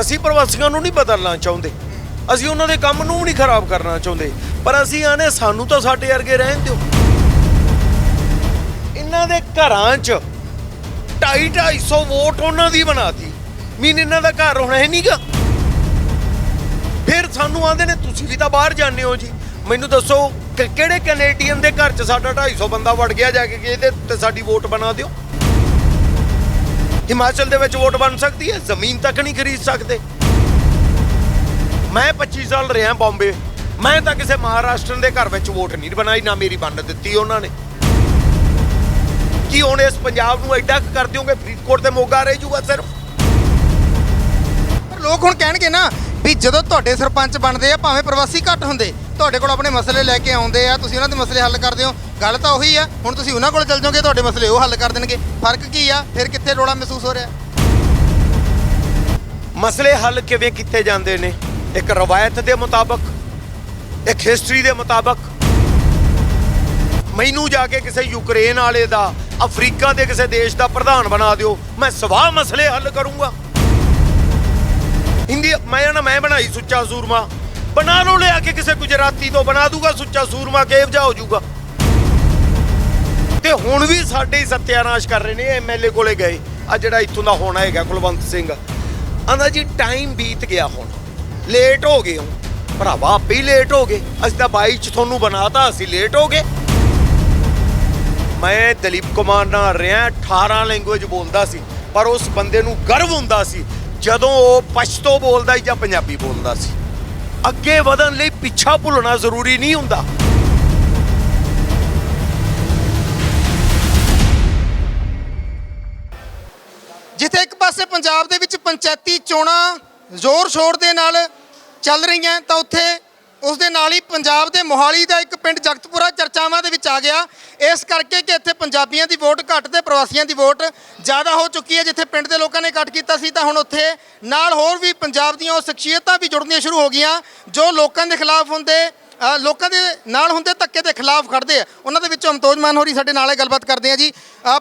ਅਸੀਂ ਪ੍ਰਵਾਸੀਆਂ ਨੂੰ ਨਹੀਂ ਬਦਲਣਾ ਚਾਹੁੰਦੇ। ਅਸੀਂ ਉਹਨਾਂ ਦੇ ਕੰਮ ਨੂੰ ਵੀ ਨਹੀਂ ਖਰਾਬ ਕਰਨਾ ਚਾਹੁੰਦੇ। ਪਰ ਅਸੀਂ ਆਨੇ, ਸਾਨੂੰ ਤਾਂ ਸਾਡੇ ਵਰਗੇ ਰਹਿਣ ਦਿਓ। ਇਹਨਾਂ ਦੇ ਘਰਾਂ 'ਚ 2.5 250 ਵੋਟ ਉਹਨਾਂ ਦੀ ਬਣਾਤੀ। ਮੀਨ ਇਹਨਾਂ ਦਾ ਘਰ ਹੋਣਾ ਹੈ ਨਹੀਂਗਾ। ਫਿਰ ਸਾਨੂੰ ਆਂਦੇ ਨੇ, ਤੁਸੀਂ ਵੀ ਤਾਂ ਬਾਹਰ ਜਾਂਦੇ ਹੋ ਜੀ। ਮੈਨੂੰ ਦੱਸੋ ਕਿ ਕਿਹੜੇ ਕੈਨੇਡੀਅਨ ਦੇ ਘਰ 'ਚ ਸਾਡਾ 250 ਬੰਦਾ ਵੜ ਗਿਆ ਜਾ ਕੇ ਇਹਦੇ ਤੇ ਸਾਡੀ ਵੋਟ ਬਣਾ ਦਿਓ? ਹਿਮਾਚਲ ਦੇ ਵਿੱਚ ਵੋਟ ਬਣ ਸਕਦੀ ਹੈ? ਜ਼ਮੀਨ ਤੱਕ ਨਹੀਂ ਖਰੀਦ ਸਕਦੇ। ਮੈਂ 25 ਸਾਲ ਰਿਹਾ ਬੰਬੇ। ਮੈਂ ਤਾਂ ਕਿਸੇ ਮਹਾਰਾਸ਼ਟਰ ਦੇ ਘਰ ਵਿੱਚ ਵੋਟ ਨਹੀਂ ਬਣਾਈ, ਨਾ ਮੇਰੀ ਵੰਡ ਦਿੱਤੀ ਉਹਨਾਂ ਨੇ। ਕੀ ਹੁਣ ਇਸ ਪੰਜਾਬ ਨੂੰ ਐਡਾ ਕੁ ਕਰ ਦਿਓਗੇ? ਫਰੀਦਕੋਟ ਤੇ ਮੋਗਾ ਰਹਿ ਜੂਗਾ ਸਿਰਫ। ਪਰ ਲੋਕ ਹੁਣ ਕਹਿਣਗੇ ਨਾ ਵੀ ਜਦੋਂ ਤੁਹਾਡੇ ਸਰਪੰਚ ਬਣਦੇ ਆ, ਭਾਵੇਂ ਪ੍ਰਵਾਸੀ ਘੱਟ ਹੁੰਦੇ ਤੁਹਾਡੇ ਕੋਲ ਆਪਣੇ ਮਸਲੇ ਲੈ ਕੇ ਆਉਂਦੇ ਆ, ਤੁਸੀਂ ਉਹਨਾਂ ਦੇ ਮਸਲੇ ਹੱਲ ਕਰਦੇ ਹੋ। ਗੱਲ ਤਾਂ ਉਹੀ ਆ, ਹੁਣ ਤੁਸੀਂ ਉਹਨਾਂ ਕੋਲ ਚਲ ਜਾਓਗੇ, ਤੁਹਾਡੇ ਮਸਲੇ ਉਹ ਹੱਲ ਕਰ ਦੇਣਗੇ। ਫ਼ਰਕ ਕੀ ਆ? ਫਿਰ ਕਿੱਥੇ ਰੋਲਾ ਮਹਿਸੂਸ ਹੋ ਰਿਹਾ? ਮਸਲੇ ਹੱਲ ਕਿਵੇਂ ਕੀਤੇ ਜਾਂਦੇ ਨੇ? ਇੱਕ ਰਵਾਇਤ ਦੇ ਮੁਤਾਬਕ, ਇੱਕ ਹਿਸਟਰੀ ਦੇ ਮੁਤਾਬਕ। ਮੈਨੂੰ ਜਾ ਕੇ ਕਿਸੇ ਯੂਕਰੇਨ ਵਾਲੇ ਦਾ, ਅਫਰੀਕਾ ਦੇ ਕਿਸੇ ਦੇਸ਼ ਦਾ ਪ੍ਰਧਾਨ ਬਣਾ ਦਿਓ, ਮੈਂ ਸਵਾਹ ਮਸਲੇ ਹੱਲ ਕਰੂੰਗਾ। ਹਿੰਦੀ ਮੈਂ ਨਾ, ਮੈਂ ਬਣਾਈ ਸੁੱਚਾ ਸੂਰਮਾ। ਬਣਾ ਲਓ ਲਿਆ ਕੇ ਕਿਸੇ ਗੁਜਰਾਤੀ ਤੋਂ, ਬਣਾ ਦੂਗਾ ਸੁੱਚਾ ਸੂਰਮਾ ਕੇਵ ਜਿਹਾ ਹੋ ਜਾਊਗਾ। ਤੇ ਹੁਣ ਵੀ ਸਾਡੇ ਹੀ ਸਤਿਆਨਾਸ਼ ਕਰ ਰਹੇ ਨੇ ਐਮਐਲਏ ਕੋਲੇ ਗਏ। ਆ ਜਿਹੜਾ ਇੱਥੋਂ ਦਾ ਹੋਣਾ ਹੈਗਾ, ਕੁਲਵੰਤ ਸਿੰਘ। ਆਂਦਾ ਜੀ ਟਾਈਮ ਬੀਤ ਗਿਆ ਹੁਣ। ਲੇਟ ਹੋ ਗਏ ਹੋ ਭਰਾਵਾ, ਆਪੇ ਹੀ ਲੇਟ ਹੋ ਗਏ। ਅਸੀਂ ਤਾਂ 22 ਚ ਤੁਹਾਨੂੰ ਬਣਾਤਾ, ਅਸੀਂ ਲੇਟ ਹੋ ਗਏ। ਮੈਂ ਦਲੀਪ ਕੁਮਾਰ ਨਾਲ ਰਿਹਾ 18 ਲੈਂਗੁਏਜ ਬੋਲਦਾ ਸੀ, ਪਰ ਉਸ ਬੰਦੇ ਨੂੰ ਗਰਵ ਹੁੰਦਾ ਸੀ, ਜਦੋਂ ਉਹ ਪਸ਼ਤੋ ਬੋਲਦਾ ਸੀ ਜਾਂ ਪੰਜਾਬੀ ਬੋਲਦਾ ਸੀ। ਅੱਗੇ ਵਧਣ ਲਈ ਪਿੱਛਾ ਭੁੱਲਣਾ ਜ਼ਰੂਰੀ ਨਹੀਂ ਹੁੰਦਾ। ਜਿੱਥੇ ਇੱਕ ਪਾਸੇ ਪੰਜਾਬ ਦੇ ਵਿੱਚ ਪੰਚਾਇਤੀ ਚੋਣਾਂ ਜ਼ੋਰ ਸ਼ੋਰ ਦੇ ਨਾਲ ਚੱਲ ਰਹੀਆਂ, ਤਾਂ ਉੱਥੇ ਉਸ ਦੇ ਨਾਲ ਹੀ ਪੰਜਾਬ ਦੇ ਮੋਹਾਲੀ ਦਾ ਇੱਕ ਪਿੰਡ ਜਗਤਪੁਰਾ ਚਰਚਾਵਾਂ ਦੇ ਵਿੱਚ ਆ ਗਿਆ। ਇਸ ਕਰਕੇ ਕਿ ਇੱਥੇ ਪੰਜਾਬੀਆਂ ਦੀ ਵੋਟ ਘੱਟ ਤੇ ਪ੍ਰਵਾਸੀਆਂ ਦੀ ਵੋਟ ਜ਼ਿਆਦਾ ਹੋ ਚੁੱਕੀ ਹੈ। ਜਿੱਥੇ ਪਿੰਡ ਦੇ ਲੋਕਾਂ ਨੇ ਇਕੱਠ ਕੀਤਾ ਸੀ, ਤਾਂ ਹੁਣ ਉੱਥੇ ਨਾਲ ਹੋਰ ਵੀ ਪੰਜਾਬ ਦੀਆਂ ਉਹ ਸ਼ਖਸੀਅਤਾਂ ਵੀ ਜੁੜਨੀਆਂ ਸ਼ੁਰੂ ਹੋ ਗਈਆਂ, ਜੋ ਲੋਕਾਂ ਦੇ ਖਿਲਾਫ ਹੁੰਦੇ ਲੋਕਾਂ ਦੇ ਨਾਲ ਹੁੰਦੇ, ਧੱਕੇ ਦੇ ਖਿਲਾਫ ਖੜਦੇ ਆ। ਉਹਨਾਂ ਦੇ ਵਿੱਚੋਂ ਅਮਤੋਜ ਮਾਨ ਹੋਰੀ ਸਾਡੇ ਨਾਲ ਗੱਲਬਾਤ ਕਰਦੇ ਆ ਜੀ।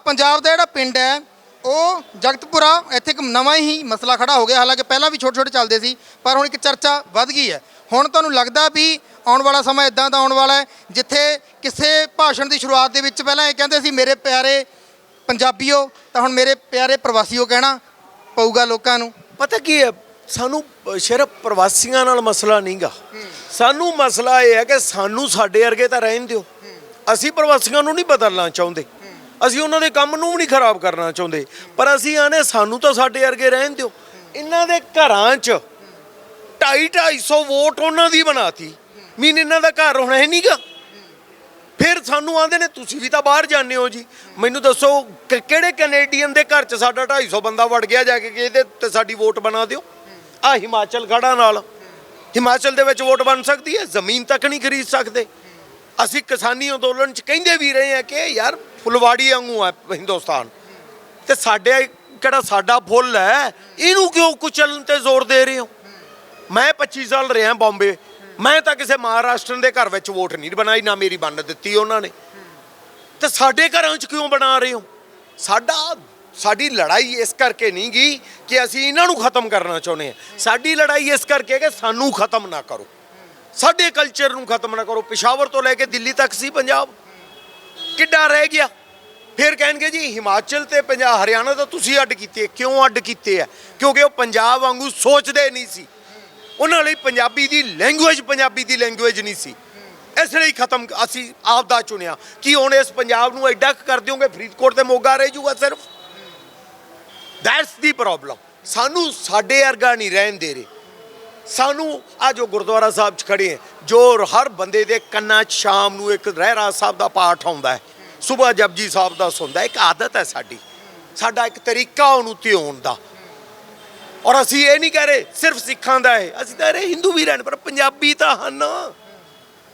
ਪੰਜਾਬ ਦਾ ਜਿਹੜਾ ਪਿੰਡ ਹੈ, ਉਹ ਜਗਤਪੁਰਾ, ਇੱਥੇ ਇੱਕ ਨਵਾਂ ਹੀ ਮਸਲਾ ਖੜਾ ਹੋ ਗਿਆ। ਹਾਲਾਂਕਿ ਪਹਿਲਾਂ ਵੀ ਛੋਟੇ ਛੋਟੇ ਚੱਲਦੇ ਸੀ, ਪਰ ਹੁਣ ਇੱਕ ਚਰਚਾ ਵੱਧ ਗਈ ਹੈ। ਹੁਣ ਤੁਹਾਨੂੰ ਲੱਗਦਾ ਵੀ ਆਉਣ ਵਾਲਾ ਸਮਾਂ ਇਦਾਂ ਦਾ ਆਉਣ ਵਾਲਾ ਹੈ, ਜਿੱਥੇ ਕਿਸੇ ਭਾਸ਼ਣ ਦੀ ਸ਼ੁਰੂਆਤ ਦੇ ਵਿੱਚ ਪਹਿਲਾਂ ਇਹ ਕਹਿੰਦੇ ਸੀ, ਮੇਰੇ ਪਿਆਰੇ ਪੰਜਾਬੀਓ, ਤਾਂ ਹੁਣ ਮੇਰੇ ਪਿਆਰੇ ਪ੍ਰਵਾਸੀਓ ਕਹਿਣਾ ਪਊਗਾ ਲੋਕਾਂ ਨੂੰ। ਪਤਾ ਕੀ ਹੈ, ਸਾਨੂੰ ਸਿਰਫ ਪ੍ਰਵਾਸੀਆਂ ਨਾਲ ਮਸਲਾ ਨਹੀਂਗਾ। ਸਾਨੂੰ ਮਸਲਾ ਇਹ ਹੈ ਕਿ ਸਾਨੂੰ ਸਾਡੇ ਵਰਗੇ ਤਾਂ ਰਹਿਣ ਦਿਓ। ਅਸੀਂ ਪ੍ਰਵਾਸੀਆਂ ਨੂੰ ਨਹੀਂ ਬਦਲਣਾ ਚਾਹੁੰਦੇ। ਅਸੀਂ ਉਹਨਾਂ ਦੇ ਕੰਮ ਨੂੰ ਵੀ ਨਹੀਂ ਖਰਾਬ ਕਰਨਾ ਚਾਹੁੰਦੇ। ਪਰ ਅਸੀਂ ਆਨੇ ਸਾਨੂੰ ਤਾਂ ਸਾਡੇ ਵਰਗੇ ਰਹਿਣ ਦਿਓ। ਇਹਨਾਂ ਦੇ ਘਰਾਂ 'ਚ ਢਾਈ 250 ਵੋਟ ਉਹਨਾਂ ਦੀ ਬਣਾਤੀ। ਮੀਨ ਇਹਨਾਂ ਦਾ ਘਰ ਹੋਣਾ ਹੈ ਨਹੀਂਗਾ ਫਿਰ ਸਾਨੂੰ ਆਂਦੇ ਨੇ, ਤੁਸੀਂ ਵੀ ਤਾਂ ਬਾਹਰ ਜਾਂਦੇ ਹੋ ਜੀ। ਮੈਨੂੰ ਦੱਸੋ ਕਿ ਕਿਹੜੇ ਕੈਨੇਡੀਅਨ ਦੇ ਘਰ 'ਚ ਸਾਡਾ 250 ਬੰਦਾ ਵੜ ਗਿਆ ਜਾ ਕੇ ਕਿ ਇਹਦੇ ਤੇ ਸਾਡੀ ਵੋਟ ਬਣਾ ਦਿਓ? ਆ ਹਿਮਾਚਲ ਖੜਾ ਨਾਲ। ਹਿਮਾਚਲ ਦੇ ਵਿੱਚ ਵੋਟ ਬਣ ਸਕਦੀ ਹੈ? ਜ਼ਮੀਨ ਤੱਕ ਨਹੀਂ ਖਰੀਦ ਸਕਦੇ। ਅਸੀਂ ਕਿਸਾਨੀ ਅੰਦੋਲਨ 'ਚ ਕਹਿੰਦੇ ਵੀ ਰਹੇ ਆ ਕਿ ਯਾਰ ਫੁਲਵਾੜੀ ਵਾਂਗੂ ਆ ਹਿੰਦੁਸਤਾਨ। ਤੇ ਸਾਡੇ ਕਿਹੜਾ ਸਾਡਾ ਫੁੱਲ ਹੈ? ਇਹਨੂੰ ਕਿਉਂ ਕੁਚਲਣ ਤੇ ਜ਼ੋਰ ਦੇ ਰਹੇ ਹੋ? ਮੈਂ 25 ਸਾਲ ਰਿਹਾ ਬੰਬੇ। ਮੈਂ ਤਾਂ ਕਿਸੇ ਮਹਾਰਾਸ਼ਟਰ ਦੇ ਘਰ ਵਿੱਚ ਵੋਟ ਨਹੀਂ ਬਣਾਈ, ਨਾ ਮੇਰੀ ਬੰਨ ਦਿੱਤੀ ਉਹਨਾਂ ਨੇ। ਤੇ ਸਾਡੇ ਘਰਾਂ 'ਚ ਕਿਉਂ ਬਣਾ ਰਹੇ ਹੋ? ਸਾਡਾ, ਸਾਡੀ ਲੜਾਈ ਇਸ ਕਰਕੇ ਨਹੀਂ ਗਈ ਕਿ ਅਸੀਂ ਇਹਨਾਂ ਨੂੰ ਖਤਮ ਕਰਨਾ ਚਾਹੁੰਦੇ ਹਾਂ। ਸਾਡੀ ਲੜਾਈ ਇਸ ਕਰਕੇ ਕਿ ਸਾਨੂੰ ਖਤਮ ਨਾ ਕਰੋ। ਸਾਡੇ ਕਲਚਰ ਨੂੰ ਖਤਮ ਨਾ ਕਰੋ। ਪਿਸ਼ਾਵਰ ਤੋਂ ਲੈ ਕੇ ਦਿੱਲੀ ਤੱਕ ਸੀ ਪੰਜਾਬ। ਕਿੱਡਾ ਰਹਿ ਗਿਆ। ਫਿਰ ਕਹਿਣਗੇ ਜੀ, ਹਿਮਾਚਲ ਤੇ ਪੰਜਾਬ, ਹਰਿਆਣਾ ਤਾਂ ਤੁਸੀਂ ਅੱਡ ਕੀਤੇ। ਕਿਉਂ ਅੱਡ ਕੀਤੇ ਆ? ਕਿਉਂਕਿ ਉਹ ਪੰਜਾਬ ਵਾਂਗੂ ਸੋਚਦੇ ਨਹੀਂ ਸੀ। ਉਹਨਾਂ ਲਈ ਪੰਜਾਬੀ ਦੀ ਲੈਂਗੁਏਜ ਪੰਜਾਬੀ ਦੀ ਲੈਂਗੁਏਜ ਨਹੀਂ ਸੀ। ਇਸ ਲਈ ਖਤਮ ਅਸੀਂ ਆਪ ਦਾ ਚੁਣਿਆ। ਕਿ ਹੁਣ ਇਸ ਪੰਜਾਬ ਨੂੰ ਐਡਾ ਕੁ ਕਰ ਦਿਓਗੇ? ਫਰੀਦਕੋਟ ਤੇ ਮੋਗਾ ਰਹਿ ਜੂਗਾ ਸਿਰਫ। ਦੈਟਸ ਦੀ ਪ੍ਰੋਬਲਮ ਸਾਨੂੰ ਸਾਡੇ ਵਰਗਾ ਨਹੀਂ ਰਹਿਣ ਦੇ ਰਹੇ। ਸਾਨੂੰ ਆ ਜੋ ਗੁਰਦੁਆਰਾ ਸਾਹਿਬ 'ਚ ਖੜੇ ਹੈ ਜੋ ਹਰ ਬੰਦੇ ਦੇ ਕੰਨਾਂ 'ਚ ਸ਼ਾਮ ਨੂੰ ਇੱਕ ਰਹਿਰਾ ਸਾਹਿਬ ਦਾ ਪਾਠ ਆਉਂਦਾ ਹੈ। ਸਵੇਰ ਜਪਜੀ ਸਾਹਿਬ ਦਾ ਸੁਣਦਾ ਇੱਕ ਆਦਤ ਹੈ ਸਾਡੀ। ਸਾਡਾ ਇੱਕ ਤਰੀਕਾ ਉਹਨੂੰ ਧਿਆਉਣ ਦਾ। ਔਰ ਅਸੀਂ ਇਹ ਨਹੀਂ ਕਹਿ ਰਹੇ ਸਿਰਫ ਸਿੱਖਾਂ ਦਾ ਹੈ। ਅਸੀਂ ਤਾਂ ਰਹੇ ਹਿੰਦੂ ਵੀ ਰਹਿਣ ਪਰ ਪੰਜਾਬੀ ਤਾਂ ਹਨ।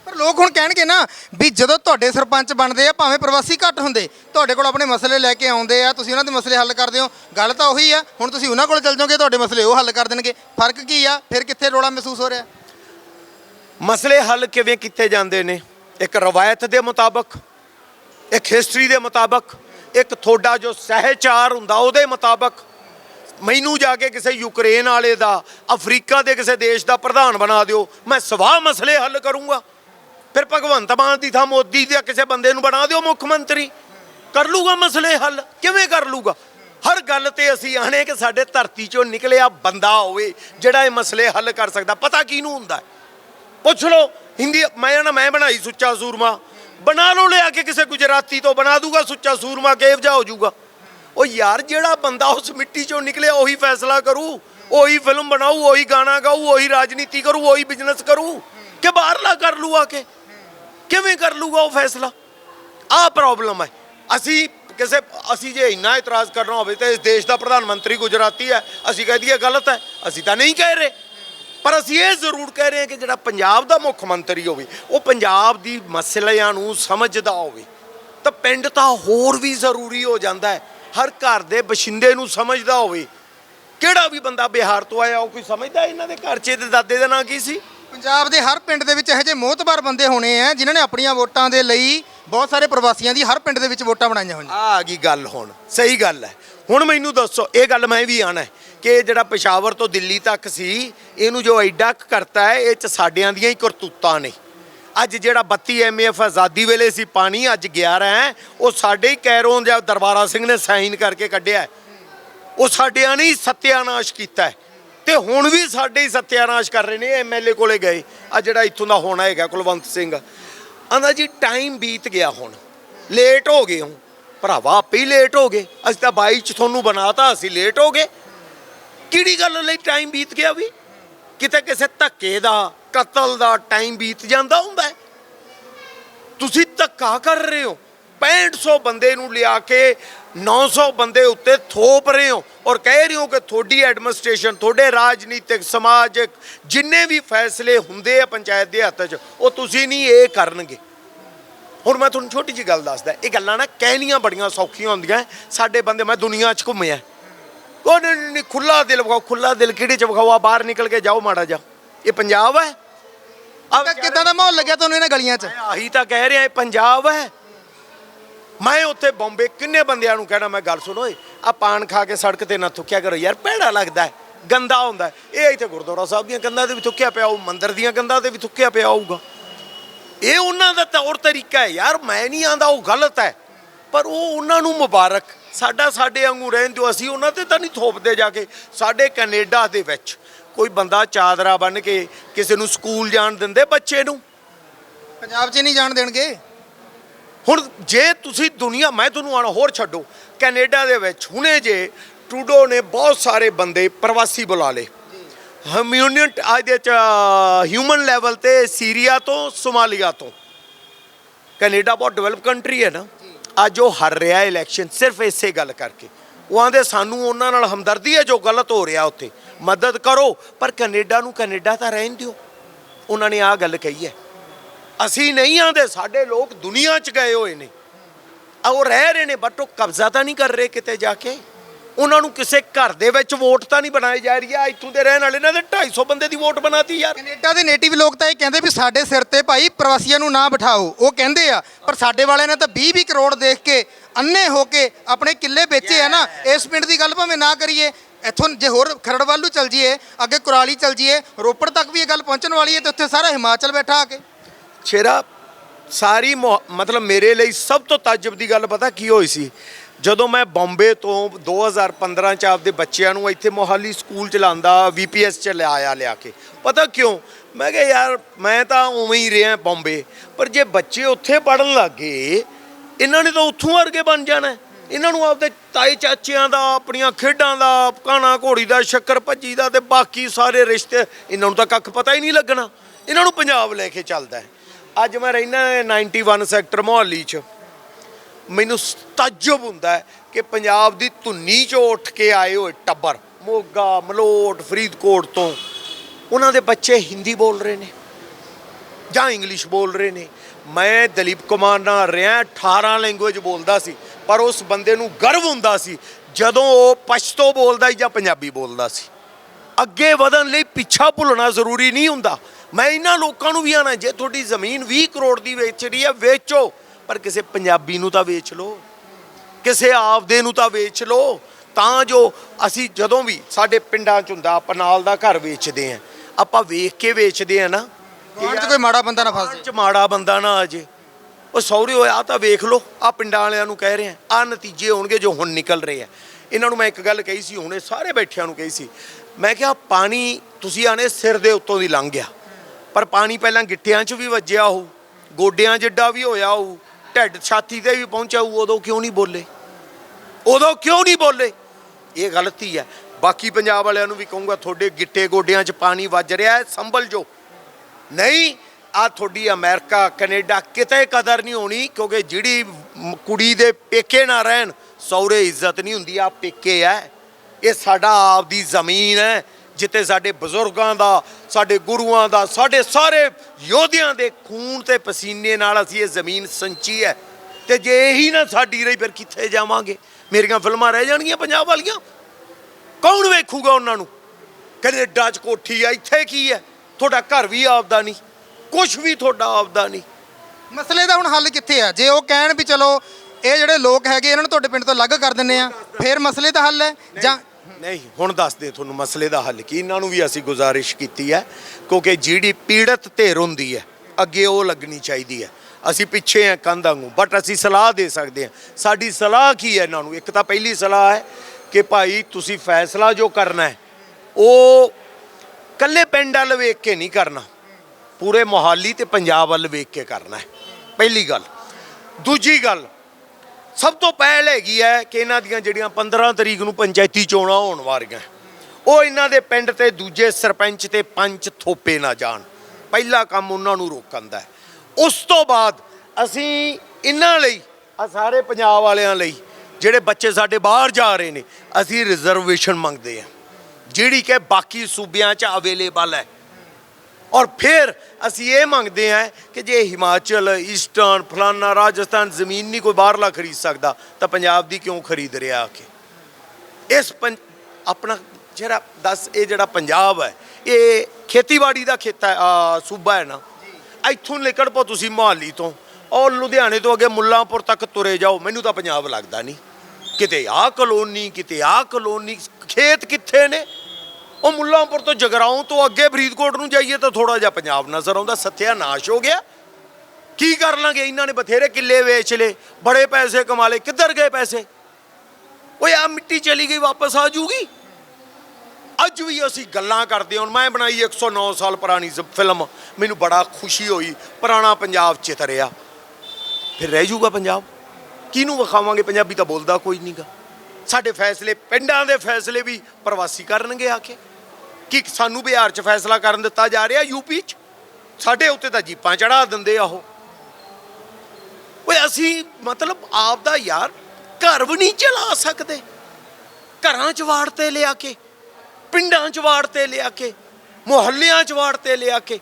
ਪਰ ਲੋਕ ਹੁਣ ਕਹਿਣਗੇ ਨਾ ਵੀ ਜਦੋਂ ਤੁਹਾਡੇ ਸਰਪੰਚ ਬਣਦੇ ਆ ਭਾਵੇਂ ਪ੍ਰਵਾਸੀ ਘੱਟ ਹੁੰਦੇ ਤੁਹਾਡੇ ਕੋਲ ਆਪਣੇ ਮਸਲੇ ਲੈ ਕੇ ਆਉਂਦੇ ਆ ਤੁਸੀਂ ਉਹਨਾਂ ਦੇ ਮਸਲੇ ਹੱਲ ਕਰਦੇ ਹੋ। ਗੱਲ ਤਾਂ ਉਹੀ ਆ ਹੁਣ ਤੁਸੀਂ ਉਹਨਾਂ ਕੋਲ ਚਲ ਜਾਓਗੇ ਤੁਹਾਡੇ ਮਸਲੇ ਉਹ ਹੱਲ ਕਰ ਦੇਣਗੇ। ਫ਼ਰਕ ਕੀ ਆ? ਫਿਰ ਕਿੱਥੇ ਰੋਲਾ ਮਹਿਸੂਸ ਹੋ ਰਿਹਾ? ਮਸਲੇ ਹੱਲ ਕਿਵੇਂ ਕੀਤੇ ਜਾਂਦੇ ਨੇ? ਇੱਕ ਰਵਾਇਤ ਦੇ ਮੁਤਾਬਕ ਇੱਕ ਹਿਸਟਰੀ ਦੇ ਮੁਤਾਬਕ ਇੱਕ ਤੁਹਾਡਾ ਜੋ ਸਹਿਚਾਰ ਹੁੰਦਾ ਉਹਦੇ ਮੁਤਾਬਕ। ਮੈਨੂੰ ਜਾ ਕੇ ਕਿਸੇ ਯੂਕਰੇਨ ਵਾਲੇ ਦਾ, ਅਫਰੀਕਾ ਦੇ ਕਿਸੇ ਦੇਸ਼ ਦਾ ਪ੍ਰਧਾਨ ਬਣਾ ਦਿਓ, ਮੈਂ ਸਵਾਹ ਮਸਲੇ ਹੱਲ ਕਰੂੰਗਾ। ਫਿਰ ਭਗਵੰਤ ਮਾਨ ਦੀ ਥਾਂ ਮੋਦੀ ਦੇ ਕਿਸੇ ਬੰਦੇ ਨੂੰ ਬਣਾ ਦਿਓ ਮੁੱਖ ਮੰਤਰੀ। ਕਰ ਲੂਗਾ ਮਸਲੇ ਹੱਲ, ਕਿਵੇਂ ਕਰ ਲੂਗਾ? ਹਰ ਗੱਲ ਤੇ ਅਸੀਂ ਆਣੇ ਕਿ ਸਾਡੇ ਧਰਤੀ ਚੋਂ ਨਿਕਲਿਆ ਬੰਦਾ ਹੋਵੇ, ਜਿਹੜਾ ਇਹ ਮਸਲੇ ਹੱਲ ਕਰ ਸਕਦਾ। ਪਤਾ ਕਿਹਨੂੰ ਹੁੰਦਾ ਪੁੱਛ ਲਓ, ਹਿੰਦੀ, ਮੈਂ ਨਾ, ਮੈਂ ਬਣਾਈ ਸੁੱਚਾ ਸੂਰਮਾ। ਬਣਾ ਲਓ ਲਿਆ ਕੇ ਕਿਸੇ ਗੁਜਰਾਤੀ ਤੋਂ, ਬਣਾ ਦੂਗਾ ਸੁੱਚਾ ਸੂਰਮਾ ਕਿਹੋ ਜਿਹਾ ਹੋ ਜਾਊਗਾ ਉਹ ਯਾਰ ਜਿਹੜਾ ਬੰਦਾ ਉਸ ਮਿੱਟੀ ਚੋਂ ਨਿਕਲਿਆ ਉਹੀ ਫੈਸਲਾ ਕਰੂ, ਉਹੀ ਫਿਲਮ ਬਣਾਊ, ਉਹੀ ਗਾਣਾ ਗਾਊ, ਉਹੀ ਰਾਜਨੀਤੀ ਕਰੂ, ਉਹੀ ਬਿਜ਼ਨਸ ਕਰੂ, ਕਿ ਬਾਹਰਲਾ ਕਰ ਲੂ ਆ ਕੇ? ਕਿਵੇਂ ਕਰ ਲੂਗਾ ਉਹ ਫੈਸਲਾ? ਆਹ ਪ੍ਰੋਬਲਮ ਹੈ। ਅਸੀਂ ਕਿਸੇ, ਅਸੀਂ ਜੇ ਇੰਨਾ ਇਤਰਾਜ਼ ਕਰਨਾ ਹੋਵੇ ਤਾਂ ਇਸ ਦੇਸ਼ ਦਾ ਪ੍ਰਧਾਨ ਮੰਤਰੀ ਗੁਜਰਾਤੀ ਹੈ। ਅਸੀਂ ਕਹਿ ਦਈਏ ਗਲਤ ਹੈ। ਅਸੀਂ ਤਾਂ ਨਹੀਂ ਕਹਿ ਰਹੇ। ਪਰ ਅਸੀਂ ਇਹ ਜ਼ਰੂਰ ਕਹਿ ਰਹੇ ਹਾਂ ਕਿ ਜਿਹੜਾ ਪੰਜਾਬ ਦਾ ਮੁੱਖ ਮੰਤਰੀ ਹੋਵੇ, ਉਹ ਪੰਜਾਬ ਦੀ ਮਸਲਿਆਂ ਨੂੰ ਸਮਝਦਾ ਹੋਵੇ। ਤਾਂ ਪਿੰਡ ਤਾਂ ਹੋਰ ਵੀ ਜ਼ਰੂਰੀ ਹੋ ਜਾਂਦਾ ਹੈ। ਹਰ ਘਰ ਦੇ ਬਸ਼ਿੰਦੇ ਨੂੰ ਸਮਝਦਾ ਹੋਵੇ। ਕਿਹੜਾ ਵੀ ਬੰਦਾ ਬਿਹਾਰ ਤੋਂ ਆਇਆ ਉਹ ਕੋਈ ਸਮਝਦਾ ਇਹਨਾਂ ਦੇ ਘਰ 'ਚ? ਇਹਦੇ ਦਾਦੇ ਦਾ ਨਾਂ ਕੀ ਸੀ? ਪੰਜਾਬ ਦੇ ਹਰ ਪਿੰਡ ਦੇ ਵਿੱਚ ਇਹੋ ਜਿਹੇ ਮੋਹਤਬਾਰ ਬੰਦੇ ਹੋਣੇ ਆ ਜਿਨ੍ਹਾਂ ਨੇ ਆਪਣੀਆਂ ਵੋਟਾਂ ਦੇ ਲਈ ਬਹੁਤ ਸਾਰੇ ਪ੍ਰਵਾਸੀਆਂ ਦੀ ਹਰ ਪਿੰਡ ਦੇ ਵਿੱਚ ਵੋਟਾਂ ਬਣਾਈਆਂ ਹੋਈਆਂ। ਆ ਆ ਗਈ ਗੱਲ ਹੁਣ ਸਹੀ ਗੱਲ ਹੈ। ਹੁਣ ਮੈਨੂੰ ਦੱਸੋ ਇਹ ਗੱਲ ਮੈਂ ਵੀ ਆਣਾ ਕਿ ਜਿਹੜਾ ਪਸ਼ਾਵਰ ਤੋਂ ਦਿੱਲੀ ਤੱਕ ਸੀ ਇਹਨੂੰ ਜੋ ਐਡਾ ਕਰਤਾ ਹੈ ਇਹ ਚ ਸਾਡਿਆਂ ਦੀਆਂ ਹੀ ਕਰਤੂਤਾਂ ਨੇ। ਅੱਜ ਜਿਹੜਾ 32 ਐਮਐਫ ਆਜ਼ਾਦੀ ਵੇਲੇ ਸੀ, ਪਾਣੀ ਅੱਜ 11 ਹੈ, ਉਹ ਸਾਡੇ ਹੀ ਕੈਰੋਂ ਜਾਂ ਦਰਬਾਰਾ ਸਿੰਘ ਨੇ ਸਾਈਨ ਕਰਕੇ ਕੱਢਿਆ ਉਹ ਸਾਡਿਆਂ ਨੇ ਸਤਿਆਨਾਸ਼ ਕੀਤਾ ਹੈ। ਤੇ ਹੁਣ ਵੀ ਸਾਡੇ ਹੀ ਸਤਿਆਨਾਸ਼ ਕਰ ਰਹੇ ਨੇ ਐਮਐਲਏ ਕੋਲੇ ਗਏ। ਆ ਜਿਹੜਾ ਇੱਥੋਂ ਦਾ ਹੋਣਾ ਹੈਗਾ, ਕੁਲਵੰਤ ਸਿੰਘ। ਆਂਦਾ ਜੀ ਟਾਈਮ ਬੀਤ ਗਿਆ ਹੁਣ। ਲੇਟ ਹੋ ਗਏ ਹੁਣ। ਭਰਾਵਾ, ਆਪੇ ਹੀ ਲੇਟ ਹੋ ਗਏ। ਅਸੀਂ ਤਾਂ 22 ਚ ਤੁਹਾਨੂੰ ਬਣਾਤਾ, ਅਸੀਂ ਲੇਟ ਹੋ ਗਏ। ਕਿਹੜੀ ਗੱਲ ਲਈ ਟਾਈਮ ਬੀਤ ਗਿਆ ਵੀ? ਕਿਤੇ ਕਿਸੇ ਧੱਕੇ ਦਾ, ਕਤਲ ਦਾ ਟਾਈਮ ਬੀਤ ਜਾਂਦਾ ਹੁੰਦਾ ਹੈ। ਤੁਸੀਂ ਧੱਕਾ ਕਰ ਰਹੇ ਹੋ। 6500 ਬੰਦੇ ਨੂੰ ਲਿਆ ਕੇ 900 ਬੰਦੇ ਉੱਤੇ ਥੋਪ ਰਹੇ ਹੋ ਔਰ ਕਹਿ ਰਹੇ ਹੋ ਕਿ ਤੁਹਾਡੀ ਐਡਮਿਨਿਸਟ੍ਰੇਸ਼ਨ ਤੁਹਾਡੇ ਰਾਜਨੀਤਿਕ, ਸਮਾਜਿਕ ਜਿੰਨੇ ਵੀ ਫੈਸਲੇ ਹੁੰਦੇ ਆ ਪੰਚਾਇਤ ਦੇ ਹੱਥ 'ਚ, ਉਹ ਤੁਸੀਂ ਨਹੀਂ ਇਹ ਕਰਨਗੇ। ਹੁਣ ਮੈਂ ਤੁਹਾਨੂੰ ਛੋਟੀ ਜੀ ਗੱਲ ਦੱਸਦਾ, ਇਹ ਗੱਲਾਂ ਨਾ ਕਹਿਣੀਆਂ ਬੜੀਆਂ ਸੌਖੀਆਂ ਹੁੰਦੀਆਂ। ਸਾਡੇ ਬੰਦੇ, ਮੈਂ ਦੁਨੀਆ 'ਚ ਘੁੰਮਿਆ। ਉਹ ਨਹੀਂ ਨਹੀਂ, ਨਹੀਂ ਖੁੱਲਾ ਦਿਲ ਵਿਖਾਓ ਖੁੱਲਾ ਦਿਲ ਕਿਹੜੇ 'ਚ ਵਿਖਾਓ? ਆ ਬਾਹਰ ਨਿਕਲ ਕੇ ਜਾਓ ਮਾੜਾ ਜਾ ਇਹ ਪੰਜਾਬ ਹੈ? ਆ ਤਾਂ ਕਿੱਦਾਂ ਦਾ ਮਾਹੌਲ ਲੱਗਿਆ ਤੁਹਾਨੂੰ ਇਹਨਾਂ ਗਲੀਆਂ 'ਚ? ਮੈਂ ਆਹੀ ਤਾਂ ਕਹਿ ਰਿਹਾ ਇਹ ਪੰਜਾਬ ਹੈ। ਮੈਂ ਉੱਥੇ ਬੰਬੇ ਕਿੰਨੇ ਬੰਦਿਆਂ ਨੂੰ ਕਹਿਣਾ ਮੈਂ ਗੱਲ ਸੁਣੋ ਏ ਆ ਪਾਨ ਖਾ ਕੇ ਸੜਕ ਤੇ ਨਾ ਥੁੱਕਿਆ ਕਰੋ ਯਾਰ ਭੈੜਾ ਲੱਗਦਾ ਹੈ ਗੰਦਾ ਹੁੰਦਾ ਹੈ। ਇਹ ਇੱਥੇ ਗੁਰਦੁਆਰਾ ਸਾਹਿਬ ਦੀਆਂ ਕੰਧਾਂ ਤੇ ਵੀ ਥੁੱਕਿਆ ਪਿਆ ਉਹ ਮੰਦਿਰ ਦੀਆਂ ਕੰਧਾਂ ਤੇ ਵੀ ਥੁੱਕਿਆ ਪਿਆ ਹੋਊਗਾ। ਇਹ ਉਹਨਾਂ ਦਾ ਤੌਰ ਤਰੀਕਾ ਹੈ। ਯਾਰ ਮੈਂ ਨਹੀਂ ਆਂਦਾ ਉਹ ਗਲਤ ਹੈ। ਪਰ ਉਹ ਉਹਨਾਂ ਨੂੰ ਮੁਬਾਰਕ ਸਾਡਾ ਸਾਡੇ ਵਾਂਗੂ ਰਹਿਣ ਦਿਓ ਅਸੀਂ ਉਹਨਾਂ ਤੇ ਤਾਂ ਨਹੀਂ ਥੋਪਦੇ ਜਾ ਕੇ ਸਾਡੇ ਕੈਨੇਡਾ ਦੇ ਵਿੱਚ ਕੋਈ ਬੰਦਾ ਚਾਦਰਾ ਬੰਨ ਕੇ ਕਿਸੇ ਨੂੰ ਸਕੂਲ ਜਾਣ ਦਿੰਦੇ ਬੱਚੇ ਨੂੰ? ਪੰਜਾਬ 'ਚ ਨਹੀਂ ਜਾਣ ਦੇਣਗੇ। ਹੁਣ ਜੇ ਤੁਸੀਂ ਦੁਨੀਆ ਮੈਂ ਤੁਹਾਨੂੰ ਆਣਾ ਹੋਰ ਛੱਡੋ ਕੈਨੇਡਾ ਦੇ ਵਿੱਚ ਹੁਣੇ ਜੇ ਟਰੂਡੋ ਨੇ ਬਹੁਤ ਸਾਰੇ ਬੰਦੇ ਪ੍ਰਵਾਸੀ ਬੁਲਾ ਲਏ। ਹਮਿਊਨਿਟ ਅੱਜ ਦੇ ਚ ਹਿਊਮਨ ਲੈਵਲ ਤੇ ਸੀਰੀਆ ਤੋਂ ਸੋਮਾਲੀਆ ਤੋਂ। ਕੈਨੇਡਾ ਬਹੁਤ ਡਿਵੈਲਪ ਕੰਟਰੀ ਹੈ ਨਾ। ਅੱਜ ਉਹ ਹਰ ਰਿਹਾ ਇਲੈਕਸ਼ਨ ਸਿਰਫ ਇਸੇ ਗੱਲ ਕਰਕੇ। ਉਹ ਆਂਦੇ ਸਾਨੂੰ ਉਹਨਾਂ ਨਾਲ ਹਮਦਰਦੀ ਹੈ ਜੋ ਗਲਤ ਹੋ ਰਿਹਾ ਉੱਥੇ। ਮਦਦ ਕਰੋ, ਪਰ ਕੈਨੇਡਾ ਨੂੰ ਕੈਨੇਡਾ ਤਾਂ ਰਹਿਣ ਦਿਓ। ਉਹਨਾਂ ਨੇ ਆਹ ਗੱਲ ਕਹੀ ਹੈ। ਅਸੀਂ ਨਹੀਂ ਆਂਦੇ ਸਾਡੇ ਲੋਕ ਦੁਨੀਆ 'ਚ ਗਏ ਹੋਏ ਨੇ। ਉਹ ਰਹਿ ਰਹੇ ਨੇ ਬਟ ਉਹ ਕਬਜ਼ਾ ਤਾਂ ਨਹੀਂ ਕਰ ਰਹੇ ਕਿਤੇ ਜਾ ਕੇ। ਉਹਨਾਂ ਨੂੰ ਕਿਸੇ ਘਰ ਦੇ ਵਿੱਚ ਵੋਟ ਤਾਂ ਨਹੀਂ ਬਣਾਈ ਜਾ ਰਹੀ ਆ ਇੱਥੋਂ ਦੇ ਰਹਿਣ ਵਾਲੇ ਇਹਨਾਂ ਦੇ 250 ਬੰਦੇ ਦੀ ਵੋਟ ਬਣਾਤੀ ਯਾਰ। ਕੈਨੇਡਾ ਦੇ ਨੇਟਿਵ ਲੋਕ ਤਾਂ ਇਹ ਕਹਿੰਦੇ ਵੀ ਸਾਡੇ ਸਿਰ ਤੇ ਭਾਈ ਪ੍ਰਵਾਸੀਆਂ ਨੂੰ ਨਾ ਬਿਠਾਓ ਉਹ ਕਹਿੰਦੇ ਆ ਪਰ ਸਾਡੇ ਵਾਲਿਆਂ ਨੇ ਤਾਂ 20 20 ਕਰੋੜ ਦੇਖ ਕੇ ਅੰਨੇ ਹੋ ਕੇ ਆਪਣੇ ਕਿੱਲੇ ਵੇਚੇ ਆ ਨਾ ਇਸ ਪਿੰਡ ਦੀ ਗੱਲ ਭਾਵੇਂ ਨਾ ਕਰੀਏ ਇੱਥੋਂ ਜੇ ਹੋਰ ਖਰੜ ਵੱਲ ਨੂੰ ਚੱਲ ਜੀਏ ਅੱਗੇ ਕੁਰਾਲੀ ਚੱਲ ਜੀਏ ਰੋਪੜ ਤੱਕ ਵੀ ਇਹ ਗੱਲ ਪਹੁੰਚਣ ਵਾਲੀ ਹੈ ਤੇ ਉੱਥੇ ਸਾਰਾ ਹਿਮਾਚਲ ਬੈਠਾ ਆ ਕੇ। ਸ਼ੇਰਾ ਸਾਰੀ ਮਤਲਬ ਮੇਰੇ ਲਈ ਸਭ ਤੋਂ ਤਾਜਬ ਦੀ ਗੱਲ ਪਤਾ ਕੀ ਹੋਈ ਸੀ? ਜਦੋਂ ਮੈਂ ਬੰਬੇ ਤੋਂ 2015 ਚ ਆਪਦੇ ਬੱਚਿਆਂ ਨੂੰ ਇੱਥੇ ਮੋਹਾਲੀ ਸਕੂਲ ਚ ਲਾਂਦਾ ਵੀਪੀਐਸ ਚ ਲਿਆਇਆ ਲਿਆ ਕੇ। ਪਤਾ ਕਿਉਂ? ਮੈਂ ਕਿਹਾ, ਯਾਰ, ਮੈਂ ਤਾਂ ਉਵੇਂ ਹੀ ਰਿਹਾ ਬੰਬੇ, ਪਰ ਜੇ ਬੱਚੇ ਉੱਥੇ ਪੜਨ ਲੱਗੇ ਇਹਨਾਂ ਨੇ ਤਾਂ ਉੱਥੋਂ ਵਰਗੇ ਬਣ ਜਾਣਾ ਇਹਨਾਂ ਨੂੰ ਆਪਦੇ ਤਾਏ ਚਾਚਿਆਂ ਦਾ, ਆਪਣੀਆਂ ਖੇਡਾਂ ਦਾ, ਕਾਣਾ ਘੋੜੀ ਦਾ, ਸ਼ੱਕਰ ਭੱਜੀ ਦਾ ਤੇ ਬਾਕੀ ਸਾਰੇ ਰਿਸ਼ਤੇ, ਇਹਨਾਂ ਨੂੰ ਤਾਂ ਕੱਖ ਪਤਾ ਹੀ ਨਹੀਂ ਲੱਗਣਾ। ਇਹਨਾਂ ਨੂੰ ਪੰਜਾਬ ਲੈ ਕੇ ਚੱਲਦਾ ਅੱਜ ਮੈਂ ਰਹਿਣਾ 91 ਸੈਕਟਰ ਮੋਹਾਲੀ 'ਚ। ਮੈਨੂੰ ਤਾਜਬ ਹੁੰਦਾ ਕਿ ਪੰਜਾਬ ਦੀ ਧੁੰਨੀ 'ਚੋਂ ਉੱਠ ਕੇ ਆਏ ਹੋਏ ਟੱਬਰ, ਮੋਗਾ, ਮਲੋਟ, ਫਰੀਦਕੋਟ ਤੋਂ, ਉਹਨਾਂ ਦੇ ਬੱਚੇ ਹਿੰਦੀ ਬੋਲ ਰਹੇ ਨੇ ਜਾਂ ਇੰਗਲਿਸ਼ ਬੋਲ ਰਹੇ ਨੇ। ਮੈਂ ਦਲੀਪ ਕੁਮਾਰ ਨਾਲ ਰਿਹਾ 18 ਲੈਂਗੁਏਜ ਬੋਲਦਾ ਸੀ, ਪਰ ਉਸ ਬੰਦੇ ਨੂੰ ਗਰਵ ਹੁੰਦਾ ਸੀ ਜਦੋਂ ਉਹ ਪਸ਼ਤੋ ਬੋਲਦਾ ਸੀ ਜਾਂ ਪੰਜਾਬੀ ਬੋਲਦਾ ਸੀ। ਅੱਗੇ ਵਧਣ ਲਈ ਪਿੱਛਾ ਭੁੱਲਣਾ ਜ਼ਰੂਰੀ ਨਹੀਂ ਹੁੰਦਾ। ਮੈਂ ਇਹਨਾਂ ਲੋਕਾਂ ਨੂੰ ਵੀ ਆਣਾ, ਜੇ ਤੁਹਾਡੀ ਜ਼ਮੀਨ 20 ਕਰੋੜ ਦੀ ਵੇਚ ਰਹੀ ਹੈ, ਵੇਚੋ। ਪਰ ਕਿਸੇ ਪੰਜਾਬੀ ਨੂੰ ਤਾਂ ਵੇਚ ਲਓ। ਕਿਸੇ ਆਪਦੇ ਨੂੰ ਤਾਂ ਵੇਚ ਲਓ। ਤਾਂ ਜੋ ਅਸੀਂ ਜਦੋਂ ਵੀ ਸਾਡੇ ਪਿੰਡਾਂ 'ਚ ਹੁੰਦਾ ਆਪਾਂ ਨਾਲ ਦਾ ਘਰ ਵੇਚਦੇ ਆ ਆਪਾਂ ਵੇਖ ਕੇ ਵੇਚਦੇ ਆ ਨਾ ਗਵਾਂਢ 'ਚ ਕੋਈ ਮਾੜਾ ਬੰਦਾ ਨਾ ਫਸ ਚ ਮਾੜਾ ਬੰਦਾ ਨਾ ਆ ਜੇ। ਉਹ ਸੌਰੀ ਹੋਇਆ ਤਾਂ ਵੇਖ ਲਓ ਆ ਪਿੰਡਾਂ ਵਾਲਿਆਂ ਨੂੰ ਕਹਿ ਰਹੇ ਆ ਆ ਨਤੀਜੇ ਹੋਣਗੇ ਜੋ ਹੁਣ ਨਿਕਲ ਰਹੇ ਆ। ਇਹਨਾਂ ਨੂੰ ਮੈਂ ਇੱਕ ਗੱਲ ਕਹੀ ਸੀ ਹੁਣੇ ਸਾਰੇ ਬੈਠਿਆਂ ਨੂੰ ਕਹੀ ਸੀ। ਮੈਂ ਕਿਹਾ ਪਾਣੀ ਤੁਸੀਂ ਆਣੇ ਸਿਰ ਦੇ ਉੱਤੋਂ ਦੀ ਲੰਘ ਗਿਆ। ਪਰ ਪਾਣੀ ਪਹਿਲਾਂ ਗਿੱਟਿਆਂ 'ਚ ਵੀ ਵੱਜਿਆ ਹੋਊ ਗੋਡਿਆਂ ਜਿੱਡਾ ਵੀ ਹੋਇਆ ਹੋਊ। ਢਿੱਡ ਛਾਤੀ ਤੇ ਵੀ ਪਹੁੰਚਾ ਉਦੋਂ ਕਿਉਂ ਨਹੀਂ ਬੋਲੇ? ਉਦੋਂ ਕਿਉਂ ਨਹੀਂ ਬੋਲੇ? ਇਹ ਗਲਤੀ ਹੈ। ਬਾਕੀ ਪੰਜਾਬ ਵਾਲਿਆਂ ਨੂੰ ਵੀ ਕਹੂੰਗਾ, ਤੁਹਾਡੇ ਗਿੱਟੇ ਗੋਡਿਆਂ 'ਚ ਪਾਣੀ ਵੱਜ ਰਿਹਾ ਹੈ, ਸੰਭਲ ਜੋ। ਨਹੀਂ ਆ ਤੁਹਾਡੀ ਅਮਰੀਕਾ, ਕੈਨੇਡਾ ਕਿਤੇ ਕਦਰ ਨਹੀਂ ਹੋਣੀ, ਕਿਉਂਕਿ ਜਿਹੜੀ ਕੁੜੀ ਦੇ ਪੇਕੇ ਨਾ ਰਹਿਣ ਸੌਰੇ ਇੱਜ਼ਤ ਨਹੀਂ ਹੁੰਦੀ ਆ ਪੇਕੇ ਹੈ। ਇਹ ਸਾਡਾ ਆਪ ਦੀ ਜ਼ਮੀਨ ਹੈ। ਜਿੱਤੇ ਸਾਡੇ ਬਜ਼ੁਰਗਾਂ ਦਾ ਸਾਡੇ ਗੁਰੂਆਂ ਦਾ ਸਾਡੇ ਸਾਰੇ ਯੋਧਿਆਂ ਦੇ ਖੂਨ ਤੇ ਪਸੀਨੇ ਨਾਲ ਅਸੀਂ ਇਹ ਜ਼ਮੀਨ ਸੰਚੀ ਹੈ। ਤੇ ਜੇ ਇਹੀ ਨਾ ਸਾਡੀ ਰਹੀ ਫਿਰ ਕਿੱਥੇ ਜਾਵਾਂਗੇ? ਮੇਰੀਆਂ ਫਿਲਮਾਂ ਰਹਿ ਜਾਣਗੀਆਂ ਪੰਜਾਬ ਵਾਲੀਆਂ। ਕੌਣ ਵੇਖੂਗਾ ਉਹਨਾਂ ਨੂੰ? ਕੈਨੇਡਾ 'ਚ ਕੋਠੀ ਆ ਇੱਥੇ ਕੀ ਹੈ? ਤੁਹਾਡਾ ਘਰ ਵੀ ਆਪਦਾ ਨਹੀਂ ਕੁਝ ਵੀ ਤੁਹਾਡਾ ਆਪਦਾ ਨਹੀਂ। ਮਸਲੇ ਦਾ ਹੁਣ ਹੱਲ ਕਿੱਥੇ ਆ? ਜੇ ਉਹ ਕਹਿਣ ਵੀ ਚਲੋ ਇਹ ਜਿਹੜੇ ਲੋਕ ਹੈਗੇ ਇਹਨਾਂ ਨੂੰ ਤੁਹਾਡੇ ਪਿੰਡ ਤੋਂ ਅਲੱਗ ਕਰ ਦਿੰਨੇ ਆ ਫਿਰ ਮਸਲੇ ਦਾ ਹੱਲ ਹੈ? ਜਾਂ ਨਹੀਂ, ਹੁਣ ਦੱਸਦੇ ਤੁਹਾਨੂੰ ਮਸਲੇ ਦਾ ਹੱਲ ਕੀ। ਇਹਨਾਂ ਨੂੰ ਵੀ ਅਸੀਂ ਗੁਜ਼ਾਰਿਸ਼ ਕੀਤੀ ਹੈ ਕਿਉਂਕਿ ਜਿਹੜੀ ਪੀੜਤ ਧਿਰ ਹੁੰਦੀ ਹੈ, ਅੱਗੇ ਉਹ ਲੱਗਣੀ ਚਾਹੀਦੀ ਹੈ। ਅਸੀਂ ਪਿੱਛੇ ਆ ਕੰਧ ਵਾਂਗੂ ਬਟ ਅਸੀਂ ਸਲਾਹ ਦੇ ਸਕਦੇ ਹਾਂ। ਸਾਡੀ ਸਲਾਹ ਕੀ ਹੈ ਇਹਨਾਂ ਨੂੰ? ਇੱਕ ਤਾਂ ਪਹਿਲੀ ਸਲਾਹ ਹੈ ਕਿ ਭਾਈ ਤੁਸੀਂ ਫੈਸਲਾ ਜੋ ਕਰਨਾ ਹੈ, ਉਹ ਕੱਲੇ ਪਿੰਡ ਵੱਲ ਵੇਖ ਕੇ ਨਹੀਂ ਕਰਨਾ। ਪੂਰੇ ਮੋਹਾਲੀ ਤੇ ਪੰਜਾਬ ਵੱਲ ਵੇਖ ਕੇ ਕਰਨਾ ਹੈ। ਪਹਿਲੀ ਗੱਲ। ਦੂਜੀ ਗੱਲ ਸਭ ਤੋਂ ਪਹਿਲ ਹੈਗੀ ਹੈ ਕਿ ਇਹਨਾਂ ਦੀਆਂ ਜਿਹੜੀਆਂ 15 ਤਰੀਕ ਨੂੰ ਪੰਚਾਇਤੀ ਚੋਣਾਂ ਹੋਣ ਵਾਲੀਆਂ, ਉਹ ਇਹਨਾਂ ਦੇ ਪਿੰਡ ਤੇ ਦੂਜੇ ਸਰਪੰਚ ਤੇ ਪੰਚ ਥੋਪੇ ਨਾ ਜਾਣ। ਪਹਿਲਾ ਕੰਮ ਉਹਨਾਂ ਨੂੰ ਰੋਕਣ ਦਾ ਉਸ ਤੋਂ ਬਾਅਦ ਅਸੀਂ ਇਹਨਾਂ ਲਈ, ਆ ਸਾਰੇ ਪੰਜਾਬ ਵਾਲਿਆਂ ਲਈ, ਜਿਹੜੇ ਬੱਚੇ ਸਾਡੇ ਬਾਹਰ ਜਾ ਰਹੇ ਨੇ, ਅਸੀਂ ਰਿਜ਼ਰਵੇਸ਼ਨ ਮੰਗਦੇ ਆ ਜਿਹੜੀ ਕਿ ਬਾਕੀ ਸੂਬਿਆਂ 'ਚ ਅਵੇਲੇਬਲ ਹੈ। ਔਰ ਫਿਰ ਅਸੀਂ ਇਹ ਮੰਗਦੇ ਹਾਂ ਕਿ ਜੇ ਹਿਮਾਚਲ, ਈਸਟਰਨ, ਫਲਾਨਾ ਰਾਜਸਥਾਨ ਜ਼ਮੀਨ ਨਹੀਂ ਕੋਈ ਬਾਹਰਲਾ ਖਰੀਦ ਸਕਦਾ, ਤਾਂ ਪੰਜਾਬ ਦੀ ਕਿਉਂ ਖਰੀਦ ਰਿਹਾ ਆ ਕੇ? ਇਸ ਪੰ- ਆਪਣਾ ਜਿਹੜਾ, ਦੱਸ, ਇਹ ਜਿਹੜਾ ਪੰਜਾਬ ਹੈ, ਇਹ ਖੇਤੀਬਾੜੀ ਦਾ ਖੇਤਾ ਸੂਬਾ ਹੈ ਨਾ? ਇੱਥੋਂ ਨਿਕਲ ਪੋ ਤੁਸੀਂ ਮੋਹਾਲੀ ਤੋਂ, ਔਰ ਲੁਧਿਆਣੇ ਤੋਂ ਅੱਗੇ ਮੁੱਲਾਂਪੁਰ ਤੱਕ ਤੁਰੇ ਜਾਓ, ਮੈਨੂੰ ਤਾਂ ਪੰਜਾਬ ਲੱਗਦਾ ਨਹੀਂ। ਕਿਤੇ ਆਹ ਕਲੋਨੀ, ਕਿਤੇ ਆਹ ਕਲੋਨੀ, ਖੇਤ ਕਿੱਥੇ ਨੇ? ਉਹ ਮੁੱਲਾਂਪੁਰ ਤੋਂ ਜਗਰਾਉਂ ਤੋਂ ਅੱਗੇ ਫਰੀਦਕੋਟ ਨੂੰ ਜਾਈਏ ਤਾਂ ਥੋੜਾ ਜਿਹਾ ਪੰਜਾਬ ਨਜ਼ਰ ਆਉਂਦਾ ਸੱਤਿਆਨਾਸ਼ ਹੋ ਗਿਆ। ਕੀ ਕਰ ਲਾਂਗੇ? ਇਹਨਾਂ ਨੇ ਬਥੇਰੇ ਕਿੱਲੇ ਵੇਚ ਲਏ, ਬੜੇ ਪੈਸੇ ਕਮਾ ਲਏ, ਕਿੱਧਰ ਗਏ ਪੈਸੇ? ਓਏ ਆ ਮਿੱਟੀ ਚਲੀ ਗਈ, ਵਾਪਸ ਆ ਜੂਗੀ? ਅੱਜ ਵੀ ਅਸੀਂ ਗੱਲਾਂ ਕਰਦੇ ਹਾਂ। ਹੁਣ ਮੈਂ ਬਣਾਈ 109 ਸਾਲ ਪੁਰਾਣੀ ਫਿਲਮ। ਮੈਨੂੰ ਬੜਾ ਖੁਸ਼ੀ ਹੋਈ, ਪੁਰਾਣਾ ਪੰਜਾਬ ਚਿਤਰਿਆ। ਫਿਰ ਰਹਿ ਜੂਗਾ ਪੰਜਾਬ? ਕਿਹਨੂੰ ਵਿਖਾਵਾਂਗੇ? ਪੰਜਾਬੀ ਤਾਂ ਬੋਲਦਾ ਕੋਈ ਨਹੀਂਗਾ ਸਾਡੇ ਫੈਸਲੇ, ਪਿੰਡਾਂ ਦੇ ਫੈਸਲੇ ਵੀ ਪ੍ਰਵਾਸੀ ਕਰਨਗੇ ਆ ਕੇ। ਕਿ ਸਾਨੂੰ ਬਿਹਾਰ 'ਚ ਫੈਸਲਾ ਕਰਨ ਦਿੱਤਾ ਜਾ ਰਿਹਾ ਯੂਪੀ 'ਚ। ਸਾਡੇ ਉੱਤੇ ਤਾਂ ਜੀਪਾਂ ਚੜਾ ਦਿੰਦੇ ਆ ਉਹ। ਓਏ ਅਸੀਂ ਮਤਲਬ ਆਪ ਦਾ ਯਾਰ ਘਰ ਵੀ ਨਹੀਂ ਚਲਾ ਸਕਦੇ। ਘਰਾਂ 'ਚ ਵਾੜ ਤੇ ਲਿਆ ਕੇ, ਪਿੰਡਾਂ 'ਚ ਵਾੜ ਤੇ ਲਿਆ ਕੇ, ਮੁਹੱਲਿਆਂ 'ਚ ਵਾੜ ਤੇ ਲਿਆ ਕੇ।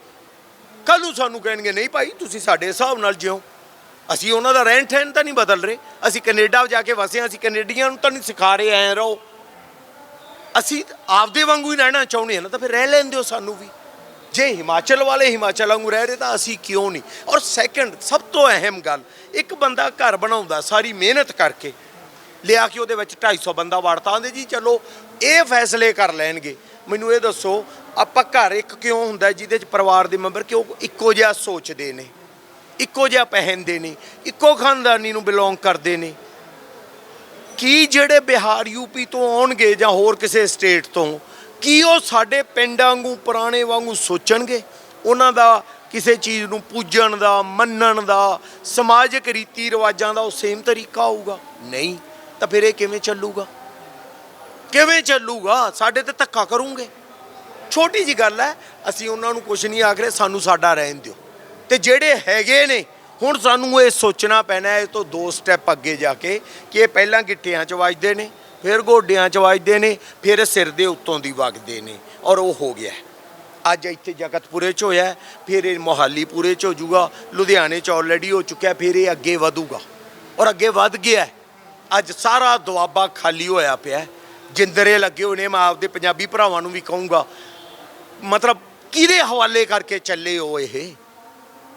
ਕੱਲ ਨੂੰ ਸਾਨੂੰ ਕਹਿਣਗੇ, ਨਹੀਂ ਭਾਈ, ਤੁਸੀਂ ਸਾਡੇ ਹਿਸਾਬ ਨਾਲ ਜਿਓ। ਅਸੀਂ ਉਹਨਾਂ ਦਾ ਰਹਿਣ ਠਹਿਣ ਤਾਂ ਨਹੀਂ ਬਦਲ ਰਹੇ। ਅਸੀਂ ਕੈਨੇਡਾ ਜਾ ਕੇ ਵਸੇ ਅਸੀਂ ਕੈਨੇਡੀਆਂ ਨੂੰ ਤਾਂ ਨਹੀਂ ਸਿਖਾ ਰਹੇ, ਐਂ ਰਹੋ। ਅਸੀਂ ਆਪਦੇ ਵਾਂਗੂ ਹੀ ਰਹਿਣਾ ਚਾਹੁੰਦੇ ਹਾਂ ਨਾ, ਤਾਂ ਫਿਰ ਰਹਿ ਲੈਣ ਦਿਓ ਸਾਨੂੰ ਵੀ। ਜੇ ਹਿਮਾਚਲ ਵਾਲੇ ਹਿਮਾਚਲ ਵਾਂਗੂ ਰਹਿ ਰਹੇ ਤਾਂ ਅਸੀਂ ਕਿਉਂ ਨਹੀਂ? ਔਰ ਸੈਕੰਡ ਸਭ ਤੋਂ ਅਹਿਮ ਗੱਲ, ਇੱਕ ਬੰਦਾ ਘਰ ਬਣਾਉਂਦਾ, ਸਾਰੀ ਮਿਹਨਤ ਕਰਕੇ, ਲਿਆ ਕੇ ਉਹਦੇ ਵਿੱਚ 250 ਬੰਦਾ ਵੜਤਾ, ਆਂਦੇ ਜੀ ਚਲੋ, ਇਹ ਫੈਸਲੇ ਕਰ ਲੈਣਗੇ। ਮੈਨੂੰ ਇਹ ਦੱਸੋ, ਆਪਾਂ ਘਰ ਇੱਕ ਕਿਉਂ ਹੁੰਦਾ ਜਿਹਦੇ ਚ ਪਰਿਵਾਰ ਦੇ ਮੈਂਬਰ ਕਿਉਂ ਇੱਕੋ ਜਿਹਾ ਸੋਚਦੇ ਨੇ? ਇੱਕੋ ਜਿਹਾ ਪਹਿਨਦੇ ਨੇ? ਇੱਕੋ ਖਾਨਦਾਨੀ ਨੂੰ ਬਿਲੋਂਗ ਕਰਦੇ ਨੇ? ਕੀ ਜਿਹੜੇ ਬਿਹਾਰ ਯੂਪੀ ਤੋਂ ਆਉਣਗੇ ਜਾਂ ਹੋਰ ਕਿਸੇ ਸਟੇਟ ਤੋਂ, ਕੀ ਉਹ ਸਾਡੇ ਪਿੰਡ ਵਾਂਗੂ, ਪੁਰਾਣੇ ਵਾਂਗੂ ਸੋਚਣਗੇ? ਉਹਨਾਂ ਦਾ ਕਿਸੇ ਚੀਜ਼ ਨੂੰ ਪੂਜਣ ਦਾ, ਮੰਨਣ ਦਾ, ਸਮਾਜਿਕ ਰੀਤੀ ਰਿਵਾਜਾਂ ਦਾ ਉਹ ਸੇਮ ਤਰੀਕਾ ਹੋਊਗਾ? ਨਹੀਂ। ਤਾਂ ਫਿਰ ਇਹ ਕਿਵੇਂ ਚੱਲੂਗਾ? ਕਿਵੇਂ ਚੱਲੂਗਾ? ਸਾਡੇ ਤੇ ਧੱਕਾ ਕਰੂੰਗੇ। ਛੋਟੀ ਜੀ ਗੱਲ ਹੈ, ਅਸੀਂ ਉਹਨਾਂ ਨੂੰ ਕੁਝ ਨਹੀਂ ਆਖ ਰਹੇ, ਸਾਨੂੰ ਸਾਡਾ ਰਹਿਣ ਦਿਓ। ਤੇ ਜਿਹੜੇ ਹੈਗੇ ਨੇ ਹੁਣ ਸਾਨੂੰ ਇਹ ਸੋਚਣਾ ਪੈਣਾ ਹੈ ਇਹ ਤੋਂ ਦੋ ਸਟੈਪ ਅੱਗੇ ਜਾ ਕੇ ਕਿ ਇਹ ਪਹਿਲਾਂ ਗਿੱਟਿਆਂ 'ਚ ਵੱਜਦੇ ਨੇ, ਫਿਰ ਗੋਡਿਆਂ 'ਚ ਵੱਜਦੇ ਨੇ, ਫਿਰ ਸਿਰ ਦੇ ਉੱਤੋਂ ਦੀ ਵਗਦੇ ਨੇ ਔਰ ਉਹ ਹੋ ਗਿਆ। ਅੱਜ ਇੱਥੇ ਜਗਤਪੁਰੇ 'ਚ ਹੋਇਆ, ਫਿਰ ਇਹ ਮੋਹਾਲੀ ਪੂਰੇ 'ਚ ਹੋ ਜਾਊਗਾ, ਲੁਧਿਆਣੇ 'ਚ ਆਲਰੇਡੀ ਹੋ ਚੁੱਕਿਆ, ਫਿਰ ਇਹ ਅੱਗੇ ਵਧੂਗਾ। ਔਰ ਅੱਗੇ ਵੱਧ ਗਿਆ। ਅੱਜ ਸਾਰਾ ਦੁਆਬਾ ਖਾਲੀ ਹੋਇਆ ਪਿਆ। ਜਿੰਦਰੇ ਲੱਗੇ ਹੋਏ ਨੇ, ਮੈਂ ਆਪਦੇ ਪੰਜਾਬੀ ਭਰਾਵਾਂ ਨੂੰ ਵੀ ਕਹੂੰਗਾ, ਮਤਲਬ ਕਿਹਦੇ ਹਵਾਲੇ ਕਰਕੇ ਚੱਲੇ ਹੋ ਇਹ?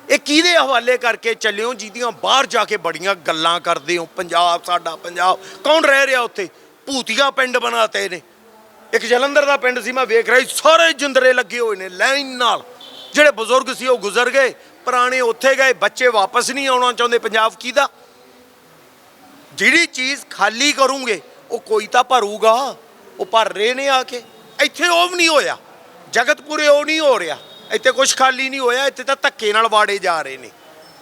ਇਹ ਕਿਹਦੇ ਹਵਾਲੇ ਕਰਕੇ ਚੱਲਿਓ ਜਿਹਦੀਆਂ ਬਾਹਰ ਜਾ ਕੇ ਬੜੀਆਂ ਗੱਲਾਂ ਕਰਦੇ ਹੋ? ਪੰਜਾਬ, ਸਾਡਾ ਪੰਜਾਬ, ਕੌਣ ਰਹਿ ਰਿਹਾ ਉੱਥੇ? ਭੂਤੀਆ ਪਿੰਡ ਬਣਾਤੇ ਨੇ। ਇੱਕ ਜਲੰਧਰ ਦਾ ਪਿੰਡ ਸੀ, ਮੈਂ ਵੇਖ ਰਿਹਾ ਸਾਰੇ ਜਿੰਦਰੇ ਲੱਗੇ ਹੋਏ ਨੇ ਲਾਈਨ ਨਾਲ। ਜਿਹੜੇ ਬਜ਼ੁਰਗ ਸੀ, ਉਹ ਗੁਜ਼ਰ ਗਏ, ਪੁਰਾਣੇ ਉੱਥੇ ਗਏ, ਬੱਚੇ ਵਾਪਸ ਨਹੀਂ ਆਉਣਾ ਚਾਹੁੰਦੇ, ਪੰਜਾਬ ਕਿਹਦਾ? ਜਿਹੜੀ ਚੀਜ਼ ਖਾਲੀ ਕਰੂੰਗੇ, ਉਹ ਕੋਈ ਤਾਂ ਭਰੂਗਾ। ਉਹ ਭਰ ਰਹੇ ਨੇ ਆ ਕੇ। ਇੱਥੇ ਉਹ ਵੀ ਨਹੀਂ ਹੋਇਆ। ਜਗਤਪੁਰੇ ਉਹ ਨਹੀਂ ਹੋ ਰਿਹਾ। ਇੱਥੇ ਕੁਝ ਖਾਲੀ ਨਹੀਂ ਹੋਇਆ ਇੱਥੇ ਤਾਂ ਧੱਕੇ ਨਾਲ ਵਾੜੇ ਜਾ ਰਹੇ ਨੇ।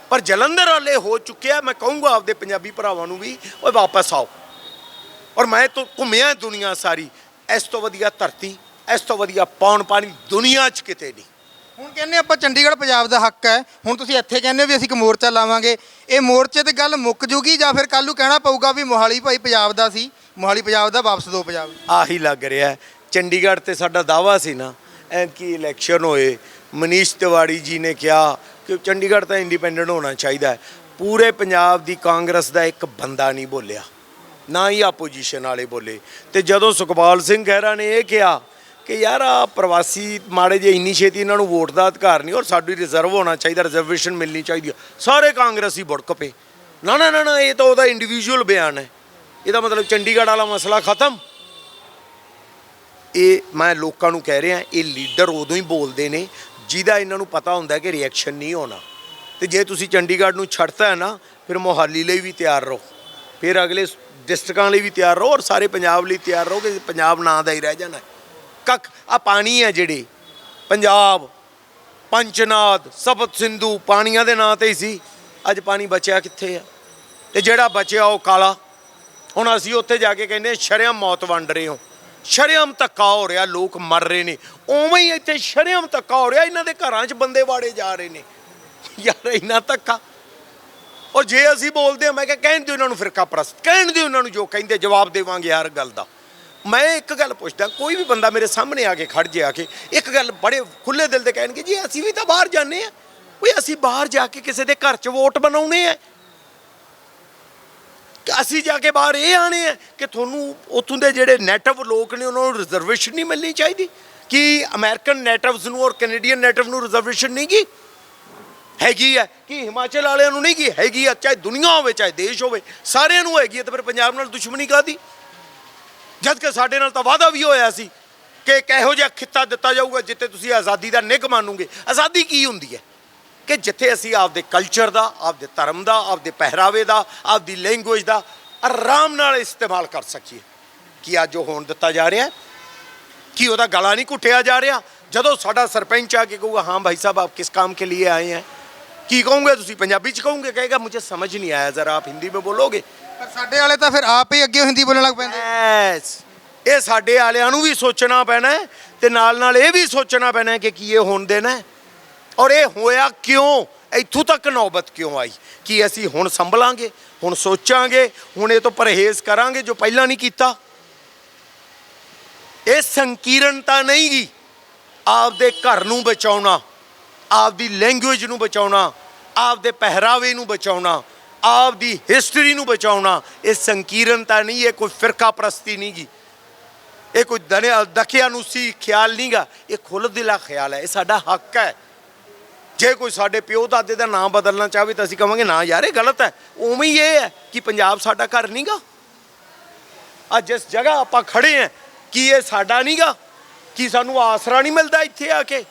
ਪਰ ਜਲੰਧਰ ਵਾਲੇ ਹੋ ਚੁੱਕਿਆ ਮੈਂ ਕਹੂੰਗਾ ਆਪਦੇ ਪੰਜਾਬੀ ਭਰਾਵਾਂ ਨੂੰ ਵੀ ਓਏ ਵਾਪਸ ਆਓ। ਔਰ ਮੈਂ ਤਾਂ ਘੁੰਮਿਆ ਦੁਨੀਆ ਸਾਰੀ ਇਸ ਤੋਂ ਵਧੀਆ ਧਰਤੀ ਇਸ ਤੋਂ ਵਧੀਆ ਪੌਣ ਪਾਣੀ ਦੁਨੀਆ 'ਚ ਕਿਤੇ ਨਹੀਂ। ਹੁਣ ਕਹਿੰਦੇ ਆਪਾਂ ਚੰਡੀਗੜ੍ਹ ਪੰਜਾਬ ਦਾ ਹੱਕ ਹੈ ਹੁਣ ਤੁਸੀਂ ਇੱਥੇ ਕਹਿੰਦੇ ਹੋ ਵੀ ਅਸੀਂ ਇੱਕ ਮੋਰਚਾ ਲਾਵਾਂਗੇ। ਇਹ ਮੋਰਚੇ ਤੇ ਗੱਲ ਮੁੱਕ ਜੂਗੀ ਜਾਂ ਫਿਰ ਕੱਲ ਨੂੰ ਕਹਿਣਾ ਪਊਗਾ ਵੀ ਮੋਹਾਲੀ ਭਾਈ ਪੰਜਾਬ ਦਾ ਸੀ ਮੋਹਾਲੀ ਪੰਜਾਬ ਦਾ ਵਾਪਸ ਦੋ ਪੰਜਾਬ। ਆਹੀ ਲੱਗ ਰਿਹਾ। ਚੰਡੀਗੜ੍ਹ ਤੇ ਸਾਡਾ ਦਾਵਾ ਸੀ ਨਾ ਐਤਕੀ ਇਲੈਕਸ਼ਨ ਹੋਏ ਮਨੀਸ਼ ਤਿਵਾੜੀ ਜੀ ਨੇ ਕਿਹਾ ਕਿ ਚੰਡੀਗੜ੍ਹ ਤਾਂ ਇੰਡੀਪੈਂਡੈਂਟ ਹੋਣਾ ਚਾਹੀਦਾ ਹੈ। ਪੂਰੇ ਪੰਜਾਬ ਦੀ ਕਾਂਗਰਸ ਦਾ ਇੱਕ ਬੰਦਾ ਨਹੀਂ ਬੋਲਿਆ। ਨਾ ਹੀ ਆਪੋਜੀਸ਼ਨ ਵਾਲੇ ਬੋਲੇ। ਤੇ ਜਦੋਂ ਸੁਖਪਾਲ ਸਿੰਘ ਖਹਿਰਾ ਨੇ ਇਹ ਕਿਹਾ ਕਿ ਯਾਰ ਆ ਪ੍ਰਵਾਸੀ ਮਾੜੇ ਜੇ ਇੰਨੀ ਛੇਤੀ ਇਹਨਾਂ ਨੂੰ ਵੋਟ ਦਾ ਅਧਿਕਾਰ ਨਹੀਂ, ਔਰ ਸਾਡੀ ਰਿਜ਼ਰਵ ਹੋਣਾ ਚਾਹੀਦਾ ਰਿਜ਼ਰਵੇਸ਼ਨ ਮਿਲਣੀ ਚਾਹੀਦੀ ਹੈ ਸਾਰੇ ਕਾਂਗਰਸੀ ਬੁੜਕ ਪਏ। ਨਾ ਨਾ ਨਾ ਨਾ, ਇਹ ਤਾਂ ਉਹਦਾ ਇੰਡੀਵਿਜੂਅਲ ਬਿਆਨ ਹੈ। ਇਹਦਾ ਮਤਲਬ ਚੰਡੀਗੜ੍ਹ ਵਾਲਾ ਮਸਲਾ ਖਤਮ। ਇਹ ਮੈਂ ਲੋਕਾਂ ਨੂੰ ਕਹਿ ਰਿਹਾ, ਇਹ ਲੀਡਰ ਉਦੋਂ ਹੀ ਬੋਲਦੇ ਨੇ ਜਿਹਦਾ ਇਹਨਾਂ ਨੂੰ ਪਤਾ ਹੁੰਦਾ ਕਿ ਰਿਐਕਸ਼ਨ ਨਹੀਂ ਹੋਣਾ ਤੇ ਜੇ ਤੁਸੀਂ ਚੰਡੀਗੜ੍ਹ ਨੂੰ ਛੱਡਤਾ ਹੈ ਨਾ, ਫਿਰ ਮੋਹਾਲੀ ਲਈ ਵੀ ਤਿਆਰ ਰਹੋ। ਫਿਰ ਅਗਲੇ ਡਿਸਟ੍ਰਿਕਾਂ ਲਈ ਵੀ ਤਿਆਰ ਰਹੋ ਔਰ ਸਾਰੇ ਪੰਜਾਬ ਲਈ ਤਿਆਰ ਰਹੋ ਕਿ ਪੰਜਾਬ ਨਾਂ ਦਾ ਹੀ ਰਹਿ ਜਾਣਾ ਕੱਖ ਆ ਪਾਣੀ ਹੈ ਜਿਹੜੇ, ਪੰਜਾਬ, ਪੰਚਨਾਦ ਸਪਤ ਸਿੰਧੂ, ਪਾਣੀਆਂ ਦੇ ਨਾਂ ਤੇ ਹੀ ਸੀ। ਅੱਜ ਪਾਣੀ ਬਚਿਆ ਕਿੱਥੇ ਆ ਤੇ ਜਿਹੜਾ ਬਚਿਆ ਉਹ ਕਾਲਾ। ਹੁਣ ਅਸੀਂ ਉੱਥੇ ਜਾ ਕੇ ਕਹਿੰਦੇ ਸ਼ਰਿਆ ਮੌਤ ਵੰਡ ਰਹੇ ਹੋ। ਸ਼ਰਿਆਮ ਧੱਕਾ ਹੋ ਰਿਹਾ, ਲੋਕ ਮਰ ਰਹੇ ਨੇ। ਉਵੇਂ ਹੀ ਇੱਥੇ ਸ਼ਰੇਆਮ ਧੱਕਾ ਹੋ ਰਿਹਾ, ਇਹਨਾਂ ਦੇ ਘਰਾਂ 'ਚ ਬੰਦੇ ਵਾੜੇ ਜਾ ਰਹੇ ਨੇ। ਯਾਰ, ਇੰਨਾ ਧੱਕਾ। ਉਹ ਜੇ ਅਸੀਂ ਬੋਲਦੇ ਹਾਂ, ਮੈਂ ਕਿਹਾ ਕਹਿਣ ਦਿਓ ਇਹਨਾਂ ਨੂੰ ਫਿਰਕਾ ਪ੍ਰਸਤ, ਕਹਿਣ ਦਿਓ ਇਹਨਾਂ ਨੂੰ ਜੋ ਕਹਿੰਦੇ, ਜਵਾਬ ਦੇਵਾਂਗੇ ਹਰ ਗੱਲ ਦਾ। ਮੈਂ ਇੱਕ ਗੱਲ ਪੁੱਛਦਾ, ਕੋਈ ਵੀ ਬੰਦਾ ਮੇਰੇ ਸਾਹਮਣੇ ਆ ਕੇ ਖੜ ਜੇ ਆ ਕੇ, ਇੱਕ ਗੱਲ ਬੜੇ ਖੁੱਲੇ ਦਿਲ ਦੇ ਕਹਿਣਗੇ, ਜੀ, ਅਸੀਂ ਵੀ ਤਾਂ ਬਾਹਰ ਜਾਂਦੇ ਆ ਓਏ, ਅਸੀਂ ਬਾਹਰ ਜਾ ਕੇ ਕਿਸੇ ਦੇ ਘਰ 'ਚ ਵੋਟ ਬਣਾਉਣੇ ਆ। ਅਸੀਂ ਜਾ ਕੇ ਬਾਹਰ ਇਹ ਆਣੇ ਆ ਕਿ ਤੁਹਾਨੂੰ ਉੱਥੋਂ ਦੇ ਜਿਹੜੇ ਨੈਟਿਵ ਲੋਕ ਨੇ, ਉਹਨਾਂ ਨੂੰ ਰਿਜ਼ਰਵੇਸ਼ਨ ਨਹੀਂ ਮਿਲਣੀ ਚਾਹੀਦੀ। ਕਿ ਅਮਰੀਕਨ ਨੇਟਿਵਸ ਨੂੰ ਔਰ ਕੈਨੇਡੀਅਨ ਨੇਟਿਵ ਨੂੰ ਰਿਜ਼ਰਵੇਸ਼ਨ ਨਹੀਂ ਗੀ? ਹੈਗੀ ਆ। ਕਿ ਹਿਮਾਚਲ ਵਾਲਿਆਂ ਨੂੰ ਨਹੀਂ ਗੀ? ਹੈਗੀ ਆ, ਚਾਹੇ ਦੁਨੀਆ ਹੋਵੇ, ਚਾਹੇ ਦੇਸ਼ ਹੋਵੇ, ਸਾਰਿਆਂ ਨੂੰ ਹੈਗੀ ਆ ਤੇ ਫਿਰ ਪੰਜਾਬ ਨਾਲ ਦੁਸ਼ਮਣੀ ਕਾਦੀ ਜਦ ਕਿ ਸਾਡੇ ਨਾਲ ਤਾਂ ਵਾਅਦਾ ਵੀ ਹੋਇਆ ਸੀ ਕਿ ਇੱਕ ਇਹੋ ਜਿਹਾ ਖਿੱਤਾ ਦਿੱਤਾ ਜਾਊਗਾ ਜਿੱਥੇ ਤੁਸੀਂ ਆਜ਼ਾਦੀ ਦਾ ਨਿੱਘ ਮਾਣੋਗੇ ਆਜ਼ਾਦੀ ਕੀ ਹੁੰਦੀ ਹੈ? ਕਿ ਜਿੱਥੇ ਅਸੀਂ ਆਪਦੇ ਕਲਚਰ ਦਾ ਆਪਦੇ ਧਰਮ ਦਾ ਆਪਦੇ ਪਹਿਰਾਵੇ ਦਾ ਆਪਦੀ ਲੈਂਗੁਏਜ ਦਾ ਆਰਾਮ ਨਾਲ ਇਸਤੇਮਾਲ ਕਰ ਸਕੀਏ। ਕੀ ਅੱਜ ਉਹ ਹੋਣ ਦਿੱਤਾ ਜਾ ਰਿਹਾ? ਕੀ ਉਹਦਾ ਗਲਾ ਨਹੀਂ ਘੁੱਟਿਆ ਜਾ ਰਿਹਾ? ਜਦੋਂ ਸਾਡਾ ਸਰਪੰਚ ਆ ਕੇ ਕਹੂਗਾ ਹਾਂ ਭਾਈ ਸਾਹਿਬ ਆਪ ਕਿਸ ਕੰਮ ਕੇ ਲਈ ਆਏ ਹੈ? ਕੀ ਕਹੋਗੇ ਤੁਸੀਂ? ਪੰਜਾਬੀ ਚ ਕਹੋਗੇ? ਕਹੇਗਾ ਮੈਨੂੰ ਸਮਝ ਨਹੀਂ ਆਇਆ ਜ਼ਰਾ ਆਪ ਹਿੰਦੀ ਵਿੱਚ ਬੋਲੋਗੇ? ਪਰ ਸਾਡੇ ਵਾਲੇ ਤਾਂ ਫਿਰ ਆਪ ਹੀ ਅੱਗੇ ਹਿੰਦੀ ਬੋਲਣ ਲੱਗ ਪੈਂਦੇ। ਐਸ ਇਹ ਸਾਡੇ ਵਾਲਿਆਂ ਨੂੰ ਵੀ ਸੋਚਣਾ ਪੈਣਾ ਤੇ ਨਾਲ ਨਾਲ ਇਹ ਵੀ ਸੋਚਣਾ ਪੈਣਾ ਕਿ ਕੀ ਇਹ ਹੋਣ ਦੇਣਾ ਔਰ ਇਹ ਹੋਇਆ ਕਿਉਂ? ਇੱਥੋਂ ਤੱਕ ਨੌਬਤ ਕਿਉਂ ਆਈ? ਕਿ ਅਸੀਂ ਹੁਣ ਸੰਭਲਾਂਗੇ? ਹੁਣ ਸੋਚਾਂਗੇ? ਹੁਣ ਇਹ ਤੋਂ ਪਰਹੇਜ਼ ਕਰਾਂਗੇ ਜੋ ਪਹਿਲਾਂ ਨਹੀਂ ਕੀਤਾ? ਇਹ ਸੰਕੀਰਣਤਾ ਨਹੀਂ ਗੀ। ਆਪਦੇ ਘਰ ਨੂੰ ਬਚਾਉਣਾ, ਆਪਦੀ ਲੈਂਗੁਏਜ ਨੂੰ ਬਚਾਉਣਾ, ਆਪਦੇ ਪਹਿਰਾਵੇ ਨੂੰ ਬਚਾਉਣਾ, ਆਪਦੀ ਹਿਸਟਰੀ ਨੂੰ ਬਚਾਉਣਾ, ਇਹ ਸੰਕੀਰਣਤਾ ਨਹੀਂ, ਇਹ ਕੋਈ ਫਿਰਕਾ ਪ੍ਰਸਤੀ ਨਹੀਂ ਗੀ। ਇਹ ਕੋਈ ਦਨਿਆ ਦਖਿਆਨੂਸੀ ਖਿਆਲ ਨਹੀਂਗਾ ਇਹ ਖੁੱਲ੍ਹ ਦਿਲਾ ਖਿਆਲ ਹੈ, ਇਹ ਸਾਡਾ ਹੱਕ ਹੈ। ਜੇ ਕੋਈ ਸਾਡੇ ਪਿਓ ਦਾਦੇ ਦਾ ਨਾਮ ਬਦਲਣਾ ਚਾਹਵੇ ਤਾਂ ਅਸੀਂ ਕਹਾਂਗੇ, ਨਾ ਯਾਰ, ਇਹ ਗਲਤ ਹੈ। ਉਵੇਂ ਹੀ ਇਹ ਹੈ ਕਿ ਪੰਜਾਬ ਸਾਡਾ ਘਰ ਨਹੀਂਗਾ ਅੱਜ ਜਿਸ ਜਗ੍ਹਾ ਆਪਾਂ ਖੜੇ ਹਾਂ ਕੀ ਇਹ ਸਾਡਾ ਨਹੀਂਗਾ ਕੀ ਸਾਨੂੰ ਆਸਰਾ ਨਹੀਂ ਮਿਲਦਾ ਇੱਥੇ ਆ ਕੇ।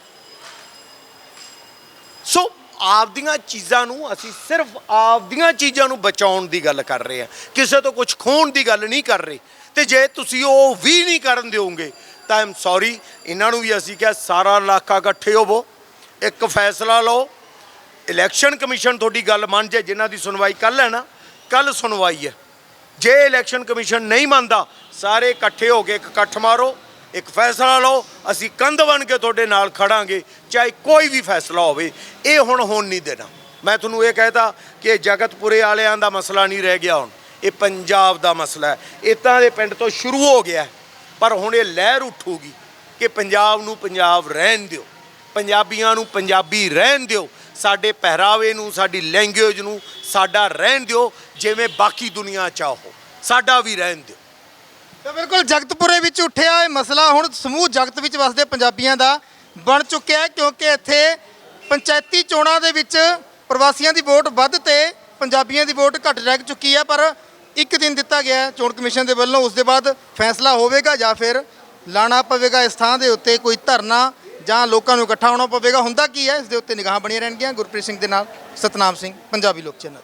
ਸੋ ਆਪਦੀਆਂ ਚੀਜ਼ਾਂ ਨੂੰ ਅਸੀਂ ਸਿਰਫ ਆਪਦੀਆਂ ਚੀਜ਼ਾਂ ਨੂੰ ਬਚਾਉਣ ਦੀ ਗੱਲ ਕਰ ਰਹੇ ਹਾਂ। ਕਿਸੇ ਤੋਂ ਕੁਝ ਖੋਣ ਦੀ ਗੱਲ ਨਹੀਂ ਕਰ ਰਹੇ। ਤੇ ਜੇ ਤੁਸੀਂ ਉਹ ਵੀ ਨਹੀਂ ਕਰਨ ਦਿਓਗੇ, ਤਾਂ ਆਮ ਸੌਰੀ ਇਹਨਾਂ ਨੂੰ ਵੀ ਅਸੀਂ ਕਿਹਾ ਸਾਰਾ ਇਲਾਕਾ ਇਕੱਠੇ ਹੋਵੋ। ਇੱਕ ਫੈਸਲਾ ਲਓ। ਇਲੈਕਸ਼ਨ ਕਮਿਸ਼ਨ ਤੁਹਾਡੀ ਗੱਲ ਮੰਨ ਜੇ ਜਿਨ੍ਹਾਂ ਦੀ ਸੁਣਵਾਈ ਕੱਲ ਹੈ ਨਾ ਕੱਲ ਸੁਣਵਾਈ ਹੈ। ਜੇ ਇਲੈਕਸ਼ਨ ਕਮਿਸ਼ਨ ਨਹੀਂ ਮੰਨਦਾ, ਸਾਰੇ ਇਕੱਠੇ ਹੋ ਕੇ ਇੱਕ ਇਕੱਠ ਮਾਰੋ, ਇੱਕ ਫੈਸਲਾ ਲਓ, ਅਸੀਂ ਕੰਧ ਬਣ ਕੇ ਤੁਹਾਡੇ ਨਾਲ ਖੜਾਂਗੇ, ਚਾਹੇ ਕੋਈ ਵੀ ਫੈਸਲਾ ਹੋਵੇ, ਇਹ ਹੁਣ ਹੋਣ ਨਹੀਂ ਦੇਣਾ। ਮੈਂ ਤੁਹਾਨੂੰ ਇਹ ਕਹਿਤਾ ਕਿ ਜਗਤਪੁਰੇ ਵਾਲਿਆਂ ਦਾ ਮਸਲਾ ਨਹੀਂ ਰਹਿ ਗਿਆ ਹੁਣ। ਇਹ ਪੰਜਾਬ ਦਾ ਮਸਲਾ ਹੈ। ਇਤਾਂ ਦੇ ਪਿੰਡ ਤੋਂ ਸ਼ੁਰੂ ਹੋ ਗਿਆ ਪਰ ਹੁਣ ਇਹ ਲਹਿਰ ਉੱਠੂਗੀ ਕਿ ਪੰਜਾਬ ਨੂੰ ਪੰਜਾਬ ਰਹਿਣ ਦਿਓ। ਪੰਜਾਬੀਆਂ ਨੂੰ ਪੰਜਾਬੀ ਰਹਿਣ ਦਿਓ, ਸਾਡੇ ਪਹਿਰਾਵੇ ਨੂੰ, ਸਾਡੀ ਲੈਂਗੁਏਜ ਨੂੰ, ਸਾਡਾ ਰਹਿਣ ਦਿਓ, ਜਿਵੇਂ ਬਾਕੀ ਦੁਨੀਆ ਚਾਹੋ ਸਾਡਾ ਵੀ ਰਹਿਣ ਦਿਓ। ਤਾਂ ਬਿਲਕੁਲ ਜਗਤਪੁਰੇ ਵਿੱਚ ਉੱਠਿਆ ਇਹ ਮਸਲਾ, ਹੁਣ ਸਮੂਹ ਜਗਤ ਵਿੱਚ ਵਸਦੇ ਪੰਜਾਬੀਆਂ ਦਾ ਬਣ ਚੁੱਕਿਆ ਕਿਉਂਕਿ ਇੱਥੇ ਪੰਚਾਇਤੀ ਚੋਣਾਂ ਦੇ ਵਿੱਚ ਪ੍ਰਵਾਸੀਆਂ ਦੀ ਵੋਟ ਵੱਧ ਤੇ ਪੰਜਾਬੀਆਂ ਦੀ ਵੋਟ ਘੱਟ ਰਹਿ ਚੁੱਕੀ ਹੈ, ਪਰ ਇੱਕ ਦਿਨ ਦਿੱਤਾ ਗਿਆ ਚੋਣ ਕਮਿਸ਼ਨ ਦੇ ਵੱਲੋਂ, ਉਸ ਦੇ ਬਾਅਦ ਫੈਸਲਾ ਹੋਵੇਗਾ ਜਾਂ ਫਿਰ ਲਾਣਾ ਪਵੇਗਾ ਇਸ ਥਾਂ ਦੇ ਉੱਤੇ, ਕੋਈ ਧਰਨਾ ਜਾਂ ਲੋਕਾਂ ਨੂੰ ਇਕੱਠਾ ਹੋਣਾ ਪਵੇਗਾ। ਹੁੰਦਾ ਕੀ ਹੈ? ਇਸ ਦੇ ਉੱਤੇ ਨਿਗਾਹਾਂ ਬਣੀਆਂ ਰਹਿਣਗੀਆਂ। ਗੁਰਪ੍ਰੀਤ ਸਿੰਘ ਦੇ ਨਾਲ ਸਤਨਾਮ ਸਿੰਘ ਪੰਜਾਬੀ ਲੋਕ ਚੈਨਲ।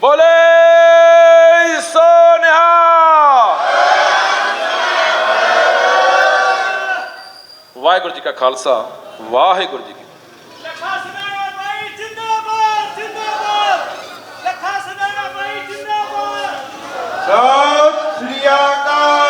ਬੋਲੇ ਸੋਨਿਹਾ ਵਾਹਿਗੁਰੂ ਜੀ ਕਾ ਖਾਲਸਾ ਵਾਹਿਗੁਰੂ ਜੀ ਕੀ ਫਤਿਹ। ਲੱਖਾ ਸਨਾਣਾ ਬਾਈ ਜਿੰਦਾਬਾਦ ਜਿੰਦਾਬਾਦ। ਲੱਖਾ ਸਨਾਣਾ ਬਾਈ ਜਿੰਦਾਬਾਦ। ਸਤਿ ਸ੍ਰੀ ਅਕਾਲ।